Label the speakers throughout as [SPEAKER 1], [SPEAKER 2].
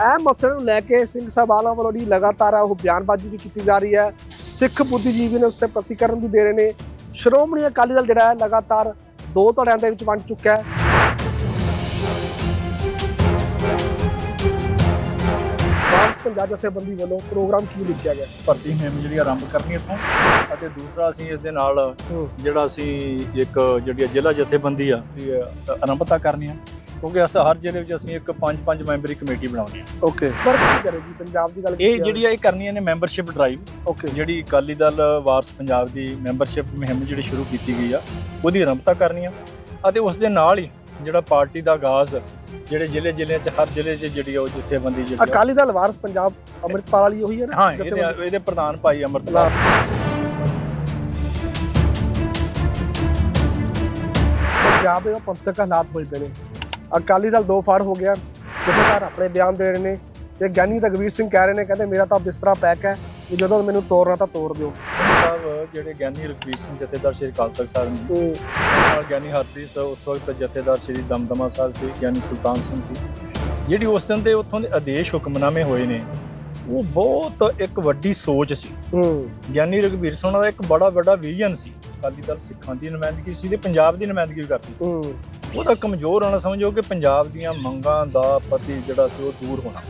[SPEAKER 1] ਇਹ ਮਸਲੇ ਨੂੰ ਲੈ ਕੇ ਸਿੰਘ ਸਾਹਿਬਾਨਾਂ ਵੱਲੋਂ ਜਿਹੜੀ ਲਗਾਤਾਰ ਉਹ ਬਿਆਨਬਾਜ਼ੀ ਵੀ ਕੀਤੀ ਜਾ ਰਹੀ ਹੈ। ਸਿੱਖ ਬੁੱਧੀਜੀਵੀ ਨੇ ਉਸ ਤੇ ਪ੍ਰਤੀਕਰਨ ਵੀ ਦੇ ਰਹੇ ਨੇ। ਸ਼੍ਰੋਮਣੀ ਅਕਾਲੀ ਦਲ ਜਿਹੜਾ ਹੈ ਲਗਾਤਾਰ ਦੋ ਧੜਿਆਂ ਦੇ ਵਿੱਚ ਵੰਡ ਚੁੱਕਾ ਹੈ। ਵਾਰਸ ਪੰਜਾਬ ਜਥੇਬੰਦੀ ਵੱਲੋਂ ਪ੍ਰੋਗਰਾਮ ਕੀ ਲਿਖਿਆ ਗਿਆ।
[SPEAKER 2] ਭਰਤੀ ਮੁਹਿੰਮ ਜਿਹੜੀ ਆਰੰਭ ਕਰਨੀ ਇੱਥੋਂ। ਅਤੇ ਦੂਸਰਾ ਅਸੀਂ ਇਸ ਦੇ ਨਾਲ ਜਿਹੜਾ ਅਸੀਂ ਇੱਕ ਜਿਹੜੀ ਜ਼ਿਲ੍ਹਾ ਜਥੇਬੰਦੀ ਆ ਦੀ ਆਰੰਭਤਾ ਕਰਨੀ ਆ। ਕਿਉਂਕਿ ਅਸ ਹਰ ਜ਼ਿਲ੍ਹੇ ਵਿੱਚ ਅਸੀਂ ਇੱਕ ਪੰਜ ਪੰਜ ਮੈਂਬਰੀ ਕਮੇਟੀ ਬਣਾਉਣੀ ਆ
[SPEAKER 1] ਓਕੇ। ਪਰ ਕੀ ਕਰੇਗੀ ਪੰਜਾਬ ਦੀ ਗੱਲ
[SPEAKER 2] ਇਹ ਜਿਹੜੀ ਆ ਇਹ ਕਰਨੀਆਂ ਨੇ ਮੈਂਬਰਸ਼ਿਪ ਡਰਾਈਵ।
[SPEAKER 1] ਓਕੇ।
[SPEAKER 2] ਜਿਹੜੀ ਅਕਾਲੀ ਦਲ ਵਾਰਸ ਪੰਜਾਬ ਦੀ ਮੈਂਬਰਸ਼ਿਪ ਮੁਹਿੰਮ ਜਿਹੜੀ ਸ਼ੁਰੂ ਕੀਤੀ ਗਈ ਆ ਉਹਦੀ ਆਰੰਭਤਾ ਕਰਨੀ ਆ। ਅਤੇ ਉਸ ਦੇ ਨਾਲ ਹੀ ਜਿਹੜਾ ਪਾਰਟੀ ਦਾ ਆਗਾਜ਼ ਜਿਹੜੇ ਜ਼ਿਲ੍ਹੇ ਜ਼ਿਲ੍ਹੇ ਚ ਹਰ ਜ਼ਿਲ੍ਹੇ 'ਚ ਜਿਹੜੀ ਉਹ ਜਥੇਬੰਦੀ ਜਿਹੜੀ ਆ-
[SPEAKER 1] ਅਕਾਲੀ ਦਲ ਵਾਰਸ ਪੰਜਾਬ ਅੰਮ੍ਰਿਤਪਾਲ ਵਾਲੀ ਉਹੀ ਹੈ ਨਾ
[SPEAKER 2] ਹਾਂ? ਇਹਦੇ ਇਹਦੇ ਪ੍ਰਧਾਨ ਭਾਈ ਅਮਰਤਪਾਲ।
[SPEAKER 1] ਪੰਜਾਬ ਦੇ ਪੰਥਕ ਹਾਲਾਤ ਹੋਏ ਪਏ ਨੇ। ਅਕਾਲੀ ਦਲ ਦੋ ਫਾੜ ਹੋ ਗਿਆ। ਜਥੇਦਾਰ ਆਪਣੇ ਬਿਆਨ ਦੇ ਰਹੇ ਨੇ ਤੇ ਗਿਆਨੀ ਰਗਵੀਰ ਸਿੰਘ ਕਹਿ ਰਹੇ ਨੇ ਕਹਿੰਦੇ ਮੇਰਾ ਤਾਂ ਬਿਸਤਰਾ ਪੈਕ ਹੈ ਵੀ ਜਦੋਂ ਮੈਨੂੰ ਤੋੜਨਾ ਤਾਂ ਤੋੜ ਦਿਓ।
[SPEAKER 2] ਸਾਹਿਬ ਜਿਹੜੇ ਗਿਆਨੀ ਰਘਵੀਰ ਸਿੰਘ ਜਥੇਦਾਰ ਸ਼੍ਰੀ ਅਕਾਲ ਤਖਤ ਸਾਹਿਬ ਨੇ ਨਾਲ ਗਿਆਨੀ ਹਰਪ੍ਰੀਤ ਸਾਹਿਬ ਉਸ ਵਕਤ ਜਥੇਦਾਰ ਸ਼੍ਰੀ ਦਮਦਮਾ ਸਾਹਿਬ ਸੀ ਗਿਆਨੀ ਸੁਲਤਾਨ ਸਿੰਘ ਸੀ ਜਿਹੜੀ ਉਸ ਦਿਨ ਦੇ ਉੱਥੋਂ ਦੇ ਆਦੇਸ਼ ਹੁਕਮਨਾਮੇ ਹੋਏ ਨੇ ਉਹ ਬਹੁਤ ਇੱਕ ਵੱਡੀ ਸੋਚ ਸੀ। ਗਿਆਨੀ ਰਘਵੀਰ ਸਿੰਘ ਦਾ ਇੱਕ ਬੜਾ ਵੱਡਾ ਵਿਜ਼ਨ ਸੀ। ਅਕਾਲੀ ਦਲ ਸਿੱਖਾਂ ਦੀ ਨੁਮਾਇੰਦਗੀ ਸੀ ਤੇ ਪੰਜਾਬ ਦੀ ਨੁਮਾਇੰਦਗੀ ਵੀ ਕਰਦੀ ਸੀ।
[SPEAKER 1] ਉਹ
[SPEAKER 2] ਤਾਂ ਕਮਜ਼ੋਰ ਹੋਣਾ ਸਮਝੋ ਕਿ ਪੰਜਾਬ ਦੀਆਂ ਮੰਗਾਂ ਦਾ ਪ੍ਰਤੀ ਜਿਹੜਾ ਸੀ ਉਹ ਦੂਰ ਹੋਣਾ।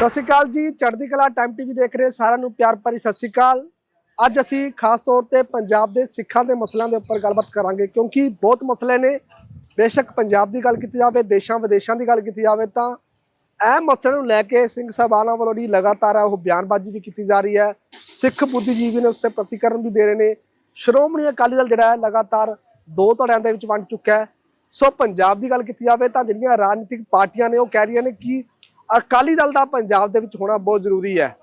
[SPEAKER 1] ਸਤਿ ਸ਼੍ਰੀ ਅਕਾਲ ਜੀ, ਚੜ੍ਹਦੀ ਕਲਾ ਟਾਈਮ ਟੀਵੀ ਦੇਖ ਰਹੇ ਸਾਰਿਆਂ ਨੂੰ ਪਿਆਰ ਭਰੀ ਸਤਿ ਸ਼੍ਰੀ ਅਕਾਲ। ਅੱਜ ਅਸੀਂ ਖਾਸ ਤੌਰ ਤੇ ਪੰਜਾਬ ਦੇ ਸਿੱਖਾਂ ਦੇ ਮਸਲਿਆਂ ਦੇ ਉੱਪਰ ਗੱਲਬਾਤ ਕਰਾਂਗੇ, ਕਿਉਂਕਿ ਬਹੁਤ ਮਸਲੇ ਨੇ। ਬੇਸ਼ੱਕ ਪੰਜਾਬ ਦੀ ਗੱਲ ਕੀਤੀ ਜਾਵੇ ਦੇਸ਼ਾਂ ਵਿਦੇਸ਼ਾਂ ਦੀ ਗੱਲ ਕੀਤੀ ਜਾਵੇ ਤਾਂ ਇਹ ਮਸਲੇ ਨੂੰ ਲੈ ਕੇ ਸਿੰਘ ਸਾਹਿਬਾਨਾਂ ਵੱਲੋਂ ਜਿਹੜੀ ਲਗਾਤਾਰ ਉਹ ਬਿਆਨਬਾਜ਼ੀ ਵੀ ਕੀਤੀ ਜਾ ਰਹੀ ਹੈ। ਸਿੱਖ ਬੁੱਧੀਜੀਵੀ ਨੇ ਉਸ ਤੇ ਪ੍ਰਤੀਕਰਨ ਵੀ ਦੇ ਰਹੇ ਨੇ। ਸ਼੍ਰੋਮਣੀ ਅਕਾਲੀ ਦਲ ਜਿਹੜਾ ਹੈ ਲਗਾਤਾਰ ਦੋ ਧੜਿਆਂ ਦੇ ਵਿੱਚ ਵੰਡ ਚੁੱਕਾ ਹੈ। ਸੋ ਪੰਜਾਬ ਦੀ ਗੱਲ ਕੀਤੀ ਜਾਵੇ ਤਾਂ ਜਿਹੜੀਆਂ ਰਾਜਨੀਤਿਕ ਪਾਰਟੀਆਂ ਨੇ ਉਹ ਕਹਿ ਰਹੀਆਂ ਨੇ ਕਿ ਅਕਾਲੀ ਦਲ ਦਾ ਪੰਜਾਬ ਦੇ ਵਿੱਚ ਹੋਣਾ ਬਹੁਤ ਜ਼ਰੂਰੀ ਹੈ।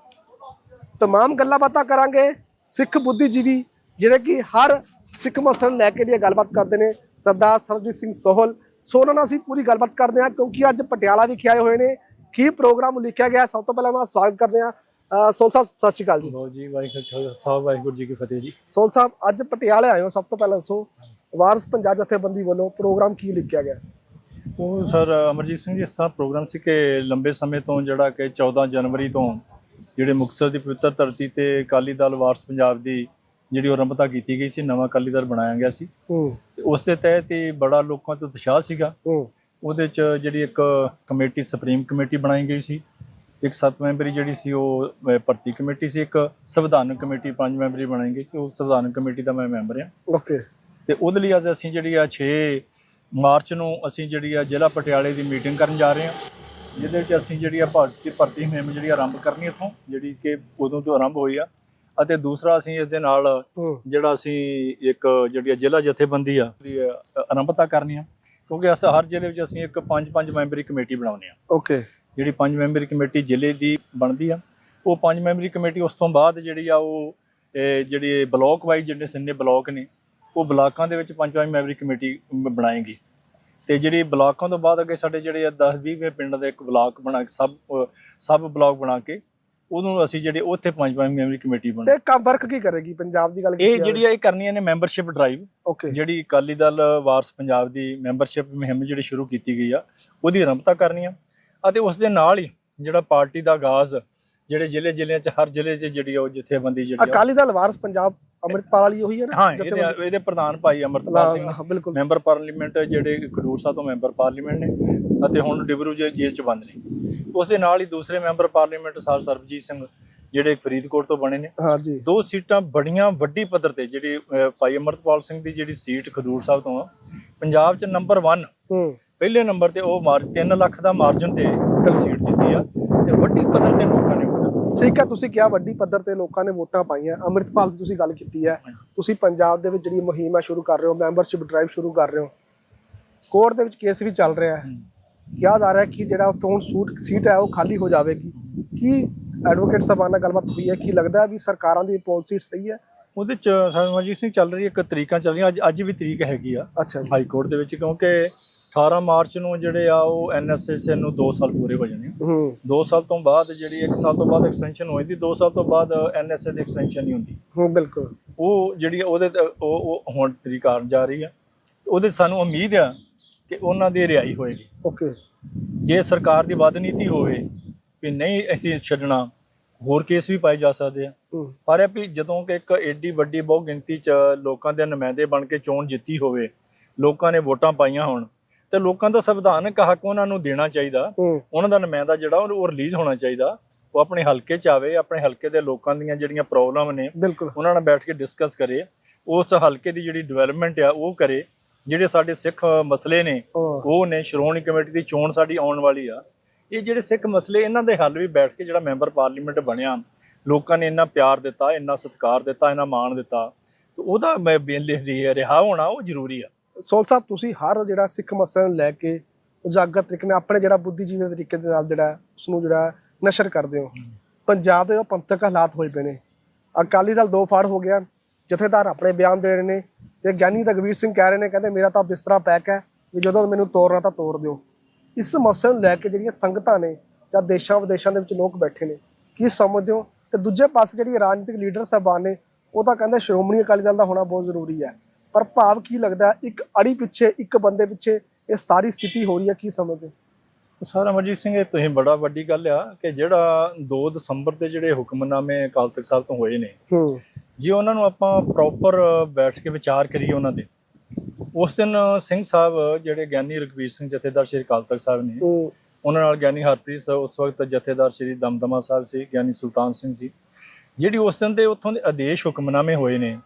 [SPEAKER 1] ਤਮਾਮ ਗੱਲਾਂ ਬਾਤਾਂ ਕਰਾਂਗੇ। ਸਿੱਖ ਬੁੱਧੀਜੀਵੀ ਜਿਹੜੇ ਕਿ ਹਰ ਸਿੱਖ ਮਸਲੇ ਨੂੰ ਲੈ ਕੇ ਜਿਹੜੀ ਗੱਲਬਾਤ ਕਰਦੇ ਨੇ। ਸਰਦਾਰ ਸਰਬਜੀਤ ਸਿੰਘ ਸੋਹਲ ਸੋ ਉਹਨਾਂ ਨਾਲ ਅਸੀਂ ਪੂਰੀ ਗੱਲਬਾਤ ਕਰਦੇ ਹਾਂ ਕਿਉਂਕਿ ਅੱਜ ਪਟਿਆਲਾ ਵਿਖੇ ਆਏ ਹੋਏ ਨੇ। ਕੀ ਪ੍ਰੋਗਰਾਮ ਲਿਖਿਆ ਗਿਆ ਸਭ ਤੋਂ ਪਹਿਲਾਂ ਮੈਂ ਸਵਾਗਤ ਕਰਦੇ ਹਾਂ। ਸੋਹਲ ਸਾਹਿਬ ਸਤਿ ਸ਼੍ਰੀ ਅਕਾਲ ਜੀ।
[SPEAKER 2] ਲੋ ਜੀ ਵਾਹਿਗੁਰੂ ਸਾਹਿਬ ਵਾਹਿਗੁਰੂ ਜੀ ਕੀ ਫਤਿਹ ਜੀ।
[SPEAKER 1] ਸੋਹਲ ਸਾਹਿਬ ਅੱਜ ਪਟਿਆਲੇ ਆਏ ਹੋ ਸਭ ਤੋਂ ਪਹਿਲਾਂ ਦੱਸੋ ਵਾਰਸ ਪੰਜਾਬ ਜਥੇਬੰਦੀ ਵੱਲੋਂ ਪ੍ਰੋਗਰਾਮ ਕੀ ਲਿਖਿਆ ਗਿਆ
[SPEAKER 2] ਉਹ ਸਰ ਅਮਰਜੀਤ ਸਿੰਘ ਜੀ ਇਸ ਤਰ੍ਹਾਂ ਪ੍ਰੋਗਰਾਮ ਸੀ ਕਿ ਲੰਬੇ ਸਮੇਂ ਤੋਂ ਜਿਹੜਾ ਕਿ 14 ਜਨਵਰੀ ਤੋਂ ਜਿਹੜੇ ਮੁਕਤਸਰ ਦੀ ਪਵਿੱਤਰ ਧਰਤੀ ਤੇ ਅਕਾਲੀ ਦਲ ਵਾਰਸ ਪੰਜਾਬ ਦੀ ਜਿਹੜੀ ਆਰੰਭਤਾ ਕੀਤੀ ਗਈ ਸੀ ਨਵਾਂ ਅਕਾਲੀ ਦਲ ਬਣਾਇਆ ਗਿਆ ਸੀ। ਤੇ ਉਸ ਦੇ ਤਹਿਤ ਹੀ ਬੜਾ ਲੋਕਾਂ ਤੋਂ ਉਤਸ਼ਾਹ ਸੀਗਾ। ਉਹਦੇ ਚ ਜਿਹੜੀ ਇੱਕ ਕਮੇਟੀ ਸੁਪਰੀਮ ਕਮੇਟੀ ਬਣਾਈ ਗਈ ਸੀ। ਇੱਕ ਸੱਤ ਮੈਂਬਰੀ ਜਿਹੜੀ ਸੀ ਉਹ ਭਰਤੀ ਕਮੇਟੀ ਸੀ। ਇੱਕ ਸੰਵਿਧਾਨਕ ਕਮੇਟੀ ਪੰਜ ਮੈਂਬਰੀ ਬਣਾਈ ਗਈ ਸੀ। ਉਹ ਸੰਵਿਧਾਨਕ ਕਮੇਟੀ ਦਾ ਮੈਂ ਮੈਂਬਰ ਹਾਂ।
[SPEAKER 1] ਓਕੇ।
[SPEAKER 2] ਤੇ ਉਹਦੇ ਲਈ ਅੱਜ ਅਸੀਂ ਜਿਹੜੀ ਆ 6 ਮਾਰਚ ਨੂੰ ਅਸੀਂ ਜਿਹੜੀ ਆ ਜ਼ਿਲ੍ਹਾ ਪਟਿਆਲੇ ਦੀ ਮੀਟਿੰਗ ਕਰਨ ਜਾ ਰਹੇ ਹਾਂ। ਜਿਹਦੇ ਵਿੱਚ ਅਸੀਂ ਜਿਹੜੀ ਆ ਭਰਤੀ ਭਰਤੀ ਮੁਹਿੰਮ ਜਿਹੜੀ ਆਰੰਭ ਕਰਨੀ ਇੱਥੋਂ ਜਿਹੜੀ ਕਿ ਉਦੋਂ ਤੋਂ ਆਰੰਭ ਹੋਈ ਆ। ਅਤੇ ਦੂਸਰਾ ਅਸੀਂ ਇਸ ਦੇ ਨਾਲ ਜਿਹੜਾ ਅਸੀਂ ਇੱਕ ਜਿਹੜੀ ਜ਼ਿਲ੍ਹਾ ਜਥੇਬੰਦੀ ਆ ਆਰੰਭਤਾ ਕਰਨੀ ਆ। ਕਿਉਂਕਿ ਅਸ ਹਰ ਜ਼ਿਲ੍ਹੇ ਵਿੱਚ ਅਸੀਂ ਇੱਕ ਪੰਜ ਪੰਜ ਮੈਂਬਰੀ ਕਮੇਟੀ ਬਣਾਉਣੀ ਆ।
[SPEAKER 1] ਓਕੇ।
[SPEAKER 2] ਜਿਹੜੀ ਪੰਜ ਮੈਂਬਰੀ ਕਮੇਟੀ ਜ਼ਿਲ੍ਹੇ ਦੀ ਬਣਦੀ ਆ ਉਹ ਪੰਜ ਮੈਂਬਰੀ ਕਮੇਟੀ ਉਸ ਤੋਂ ਬਾਅਦ ਜਿਹੜੀ ਆ ਉਹ ਜਿਹੜੀ ਬਲਾਕ ਵਾਈਜ਼ ਜਿਹੜੇ ਸਿੰਨੇ ਬਲਾਕ ਨੇ ਉਹ ਬਲਾਕਾਂ ਦੇ ਵਿੱਚ ਪੰਜ ਪੰਜ ਮੈਂਬਰੀ ਕਮੇਟੀ ਬਣਾਏਗੀ। ਤੇ ਜਿਹੜੀ ਬਲਾਕਾਂ ਤੋਂ ਬਾਅਦ ਅੱਗੇ ਸਾਡੇ ਜਿਹੜੇ ਆ 10 20 ਪਿੰਡ ਦਾ ਇੱਕ ਬਲਾਕ ਬਣਾ ਕੇ ਅ, ਸਬ ਬਲਾਕ ਬਣਾ ਕੇ ਉਹਨੂੰ ਅਸੀਂ ਜਿਹੜੇ ਉੱਥੇ ਪੰਜ ਪੰਜ ਮੈਂਬਰੀ ਕਮੇਟੀ ਬਣਾ
[SPEAKER 1] ਤੇ ਕੰਮ ਵਰਕ ਕੀ ਕਰੇਗੀ? ਪੰਜਾਬ ਦੀ ਗੱਲ
[SPEAKER 2] ਇਹ ਜਿਹੜੀ ਆ ਇਹ ਕਰਨੀਆਂ ਨੇ ਮੈਂਬਰਸ਼ਿਪ ਡਰਾਈਵ
[SPEAKER 1] ਓਕੇ
[SPEAKER 2] ਜਿਹੜੀ ਅਕਾਲੀ ਦਲ ਵਾਰਸ ਪੰਜਾਬ ਦੀ ਮੈਂਬਰਸ਼ਿਪ ਮੁਹਿੰਮ ਜਿਹੜੀ ਸ਼ੁਰੂ ਕੀਤੀ ਗਈ ਆ ਉਹਦੀ ਆਰੰਭਤਾ ਕਰਨੀ ਆ। ਅਤੇ ਉਸ ਦੇ ਨਾਲ ਹੀ ਜਿਹੜਾ ਪਾਰਟੀ ਦਾ ਆਗਾਜ਼ ਜਿਹੜੇ ਜ਼ਿਲ੍ਹੇ ਜ਼ਿਲ੍ਹਿਆਂ 'ਚ ਹਰ ਜ਼ਿਲ੍ਹੇ 'ਚ ਜਿਹੜੀ ਉਹ ਜਥੇਬੰਦੀ ਜਿਹੜੀ
[SPEAKER 1] ਅਕਾਲੀ ਦਲ ਵਾਰਸ ਪੰਜਾਬ ਅੰਮ੍ਰਿਤਪਾਲ ਵਾਲੀ ਉਹੀ ਹੈ ਨਾ
[SPEAKER 2] ਹਾਂ
[SPEAKER 1] ਜਥੇਬੰਦੀ?
[SPEAKER 2] ਇਹਦੇ ਇਹਦੇ ਪ੍ਰਧਾਨ ਭਾਈ ਅਮਰਤਪਾਲ ਸਿੰਘ ਨੇ।
[SPEAKER 1] ਹਾਂ ਬਿਲਕੁਲ।
[SPEAKER 2] ਮੈਂਬਰ ਪਾਰਲੀਮੈਂਟ ਜਿਹੜੇ ਖਡੂਰ ਸਾਹਿਬ ਤੋਂ ਮੈਂਬਰ ਪਾਰਲੀਮੈਂਟ ਨੇ ਅਤੇ ਹੁਣ ਡਿਬਰੂ ਜੇ- ਜੇਲ੍ਹ 'ਚ ਬੰਦ ਨੇ। ਉਸ ਦੇ ਨਾਲ ਹੀ ਦੂਸਰੇ member parliament sir Sarabjit Singh ਜਿਹੜੇ ਫਰੀਦਕੋਟ ਤੋਂ ਬਣੇ ਨੇ।
[SPEAKER 1] ਹਾਂ ਜੀ।
[SPEAKER 2] ਦੋ ਸੀਟਾਂ ਬੜੀਆਂ ਵੱਡੀ ਪੱਧਰ ਤੇ ਜਿਹੜੀ ਅਹ, ਭਾਈ ਅਮਰਤਪਾਲ ਸਿੰਘ ਦੀ ਜਿਹੜੀ ਸੀਟ ਖਡੂਰ ਸਾਹਿਬ ਤੋਂ ਆ ਪੰਜਾਬ 'ਚ ਨੰਬਰ 1
[SPEAKER 1] ਹੂੰ।
[SPEAKER 2] ਪਹਿਲੇ ਨੰਬਰ ਤੇ ਉਹ ਮਾਰ 3 ਲੱਖ ਦਾ ਮਾਰਜਨ ਤੇ ਸੀਟ ਜਿੱਤੀ ਆ ਤੇ ਵੱਡੀ ਪੱਧਰ ਤੇ
[SPEAKER 1] ਠੀਕ ਹੈ ਤੁਸੀਂ ਕਿਹਾ ਵੱਡੀ ਪੱਧਰ ਤੇ ਲੋਕਾਂ ਨੇ ਵੋਟਾਂ ਪਾਈਆਂ। ਅੰਮ੍ਰਿਤਪਾਲ ਦੀ ਤੁਸੀਂ ਗੱਲ ਕੀਤੀ ਹੈ। ਤੁਸੀਂ ਪੰਜਾਬ ਦੇ ਵਿੱਚ ਜਿਹੜੀ ਮੁਹਿੰਮ ਹੈ ਸ਼ੁਰੂ ਕਰ ਰਹੇ ਹੋ ਮੈਂਬਰਸ਼ਿਪ ਡਰਾਈਵ ਸ਼ੁਰੂ ਕਰ ਰਹੇ ਹੋ। ਕੋਰਟ ਦੇ ਵਿੱਚ ਕੇਸ ਵੀ ਚੱਲ ਰਿਹਾ ਹੈ। ਕਿਹਾ ਜਾ ਰਿਹਾ ਕਿ ਜਿਹੜਾ ਉੱਥੋਂ ਸੂਟ ਸੀਟ ਹੈ ਉਹ ਖਾਲੀ ਹੋ ਜਾਵੇਗੀ। ਕੀ ਐਡਵੋਕੇਟ ਸਾਹਿਬਾਨ ਨਾਲ ਗੱਲਬਾਤ ਹੋਈ ਹੈ? ਕੀ ਲੱਗਦਾ ਹੈ ਵੀ ਸਰਕਾਰਾਂ ਦੀ ਪਾਲਿਸੀ ਸਹੀ ਹੈ?
[SPEAKER 2] ਉਹਦੇ ਚ ਸਰਮਜੀਤ ਸਿੰਘ ਚੱਲ ਰਹੀ ਇੱਕ ਤਰੀਕਾ ਚੱਲ ਰਹੀ ਅੱਜ ਅੱਜ ਵੀ ਤਰੀਕ ਹੈਗੀ ਆ
[SPEAKER 1] ਅੱਛਾ
[SPEAKER 2] ਹਾਈ ਕੋਰਟ ਦੇ ਵਿੱਚ ਕਿਉਂਕਿ 18 ਮਾਰਚ ਨੂੰ ਜਿਹੜੇ ਆ ਉਹ ਐਨਐਸਐਸ ਨੂੰ 2 ਸਾਲ ਪੂਰੇ ਹੋ ਜਾਣੇ
[SPEAKER 1] ਹੂੰ।
[SPEAKER 2] 2 ਸਾਲ ਤੋਂ ਬਾਅਦ ਜਿਹੜੀ 1 ਸਾਲ ਤੋਂ ਬਾਅਦ ਐਕਸਟੈਂਸ਼ਨ ਹੋਈ ਦੀ 2 ਸਾਲ ਤੋਂ ਬਾਅਦ ਐਨਐਸਏ ਦੀ ਐਕਸਟੈਂਸ਼ਨ ਨਹੀਂ ਹੁੰਦੀ।
[SPEAKER 1] ਹੂੰ ਬਿਲਕੁਲ।
[SPEAKER 2] ਉਹ ਜਿਹੜੀ ਉਹਦੇ ਤੇ ਉਹ ਉਹ ਹੁਣ ਤਰੀਕ ਆਉਣ ਜਾ ਰਹੀ ਆ। ਉਹਦੇ ਸਾਨੂੰ ਉਮੀਦ ਆ ਕਿ ਉਹਨਾਂ ਦੀ ਰਿਹਾਈ ਹੋਏਗੀ।
[SPEAKER 1] ਓਕੇ।
[SPEAKER 2] ਜੇ ਸਰਕਾਰ ਦੀ ਵੱਧ ਨੀਤੀ ਹੋਵੇ ਵੀ ਨਹੀਂ ਅਸੀਂ ਛੱਡਣਾ ਹੋਰ ਕੇਸ ਵੀ ਪਾਏ ਜਾ ਸਕਦੇ ਆ।
[SPEAKER 1] ਹੂੰ।
[SPEAKER 2] ਪਰ ਇਹ ਵੀ ਜਦੋਂ ਕਿ ਇੱਕ ਏਡੀ ਵੱਡੀ ਬਹੁ ਗਿਣਤੀ ਚ ਲੋਕਾਂ ਦੇ ਨੁਮਾਇੰਦੇ ਬਣ ਕੇ ਚੋਣ ਜਿੱਤੀ ਹੋਵੇ ਲੋਕਾਂ ਨੇ ਵੋਟਾਂ ਪਾਈਆਂ ਹੋਣ ਤੇ ਲੋਕਾਂ ਦਾ ਸੰਵਿਧਾਨਕ ਹੱਕ ਉਹਨਾਂ ਨੂੰ ਦੇਣਾ ਚਾਹੀਦਾ। ਉਹਨਾਂ ਦਾ ਨੁਮਾਇੰਦਾ ਜਿਹੜਾ ਉਹ ਰਿਲੀਜ਼ ਹੋਣਾ ਚਾਹੀਦਾ। ਉਹ ਆਪਣੇ ਹਲਕੇ ਚ ਆਵੇ ਆਪਣੇ ਹਲਕੇ ਦੇ ਲੋਕਾਂ ਦੀਆਂ ਜਿਹੜੀਆਂ ਪ੍ਰੋਬਲਮ ਨੇ ਉਹਨਾਂ ਨਾਲ ਬੈਠ ਕੇ ਡਿਸਕਸ ਕਰੇ। ਉਸ ਹਲਕੇ ਦੀ ਜਿਹੜੀ ਡਿਵੈਲਪਮੈਂਟ ਆ ਉਹ ਕਰੇ। ਜਿਹੜੇ ਸਾਡੇ ਸਿੱਖ ਮਸਲੇ ਨੇ ਉਹ ਨੇ ਸ਼੍ਰੋਮਣੀ ਕਮੇਟੀ ਦੀ ਚੋਣ ਸਾਡੀ ਆਉਣ ਵਾਲੀ ਆ। ਇਹ ਜਿਹੜੇ ਸਿੱਖ ਮਸਲੇ ਇਹਨਾਂ ਦੇ ਹੱਲ ਵੀ ਬੈਠ ਕੇ ਜਿਹੜਾ ਮੈਂਬਰ ਪਾਰਲੀਮੈਂਟ ਬਣਿਆ। ਲੋਕਾਂ ਨੇ ਇੰਨਾ ਪਿਆਰ ਦਿੱਤਾ ਇੰਨਾ ਸਤਿਕਾਰ ਦਿੱਤਾ ਇੰਨਾ ਮਾਣ ਦਿੱਤਾ। ਤੇ ਉਹਦਾ ਮੈਂ ਰਿਹਾ ਹੋਣਾ ਉਹ ਜ਼ਰੂਰੀ ਆ।
[SPEAKER 1] ਸੋਲ ਸਾਹਿਬ ਤੁਸੀਂ ਹਰ ਜਿਹੜਾ ਸਿੱਖ ਮਸਲੇ ਨੂੰ ਲੈ ਕੇ ਉਜਾਗਰ ਤਰੀਕੇ ਨਾਲ ਆਪਣੇ ਜਿਹੜਾ ਬੁੱਧੀਜੀਵੀ ਤਰੀਕੇ ਦੇ ਨਾਲ ਜਿਹੜਾ ਉਸ ਨੂੰ ਜਿਹੜਾ ਨਸ਼ਰ ਕਰਦੇ ਹੋ। ਪੰਜਾਬ ਦੇ ਉਹ ਪੰਥਕ ਹਾਲਾਤ ਹੋਏ ਪਏ ਨੇ। ਅਕਾਲੀ ਦਲ ਦੋ ਫਾੜ ਹੋ ਗਿਆ। ਜਥੇਦਾਰ ਆਪਣੇ ਬਿਆਨ ਦੇ ਰਹੇ ਨੇ ਤੇ ਗਿਆਨੀ ਰਗਵੀਰ ਸਿੰਘ ਕਹਿ ਰਹੇ ਨੇ ਕਹਿੰਦੇ ਮੇਰਾ ਤਾਂ ਬਿਸਤਰਾ ਪੈਕ ਹੈ ਵੀ ਜਦੋਂ ਮੈਨੂੰ ਤੋੜਨਾ ਤਾਂ ਤੋੜ ਦਿਓ। ਇਸ ਮਸਲੇ ਨੂੰ ਲੈ ਕੇ ਜਿਹੜੀਆਂ ਸੰਗਤਾਂ ਨੇ ਜਾਂ ਦੇਸ਼ਾਂ ਵਿਦੇਸ਼ਾਂ ਦੇ ਵਿੱਚ ਲੋਕ ਬੈਠੇ ਨੇ ਕੀ ਸਮਝਦੇ ਹੋ? ਤੇ ਦੂਜੇ ਪਾਸੇ ਜਿਹੜੀ ਰਾਜਨੀਤਿਕ ਲੀਡਰ ਸਾਹਿਬਾਨ ਨੇ ਉਹ ਤਾਂ ਕਹਿੰਦੇ ਸ਼੍ਰੋਮਣੀ ਅਕਾਲੀ ਦਲ ਦਾ ਹੋਣਾ ਬਹੁਤ ਜ਼ਰੂਰੀ ਹੈ। ਪਰ ਭਾਵ ਕੀ ਲੱਗਦਾ? ਇੱਕ ਅੜੀ ਪਿੱਛੇ ਇੱਕ ਬੰਦੇ ਪਿੱਛੇ ਇਹ ਸਾਰੀ ਸਥਿਤੀ ਹੋ ਰਹੀ ਹੈ ਕੀ ਸਮਝਦੇ?
[SPEAKER 2] ਸਾਰਾ ਅਮਰਜੀਤ ਸਿੰਘ ਇਹ ਤੁਸੀਂ ਬੜਾ ਵੱਡੀ ਗੱਲ ਆ ਕਿ ਜਿਹੜਾ 2 ਦਸੰਬਰ ਦੇ ਜਿਹੜੇ ਹੁਕਮਨਾਮੇ ਅਕਾਲ ਤਖਤ ਸਾਹਿਬ ਤੋਂ ਹੋਏ ਨੇ ਜੇ ਉਹਨਾਂ ਨੂੰ ਆਪਾਂ ਪ੍ਰੋਪਰ ਬੈਠ ਕੇ ਵਿਚਾਰ ਕਰੀਏ ਉਹਨਾਂ ਦੇ ਉਸ ਦਿਨ ਸਿੰਘ ਸਾਹਿਬ ਜਿਹੜੇ ਗਿਆਨੀ ਰਘਵੀਰ ਸਿੰਘ ਜਥੇਦਾਰ ਸ਼੍ਰੀ ਅਕਾਲ ਤਖਤ ਸਾਹਿਬ ਨੇ ਉਹਨਾਂ ਨਾਲ ਗਿਆਨੀ ਹਰਪ੍ਰੀਤ ਸਾਹਿਬ ਉਸ ਵਕਤ ਜਥੇਦਾਰ ਸ਼੍ਰੀ ਦਮਦਮਾ ਸਾਹਿਬ ਸੀ ਗਿਆਨੀ ਸੁਲਤਾਨ ਸਿੰਘ ਸੀ ਜਿਹੜੀ ਉਸ ਦਿਨ ਦੇ ਉੱਥੋਂ ਦੇ ਆਦੇਸ਼ ਹੁਕਮਨਾਮੇ ਹੋਏ ਨੇ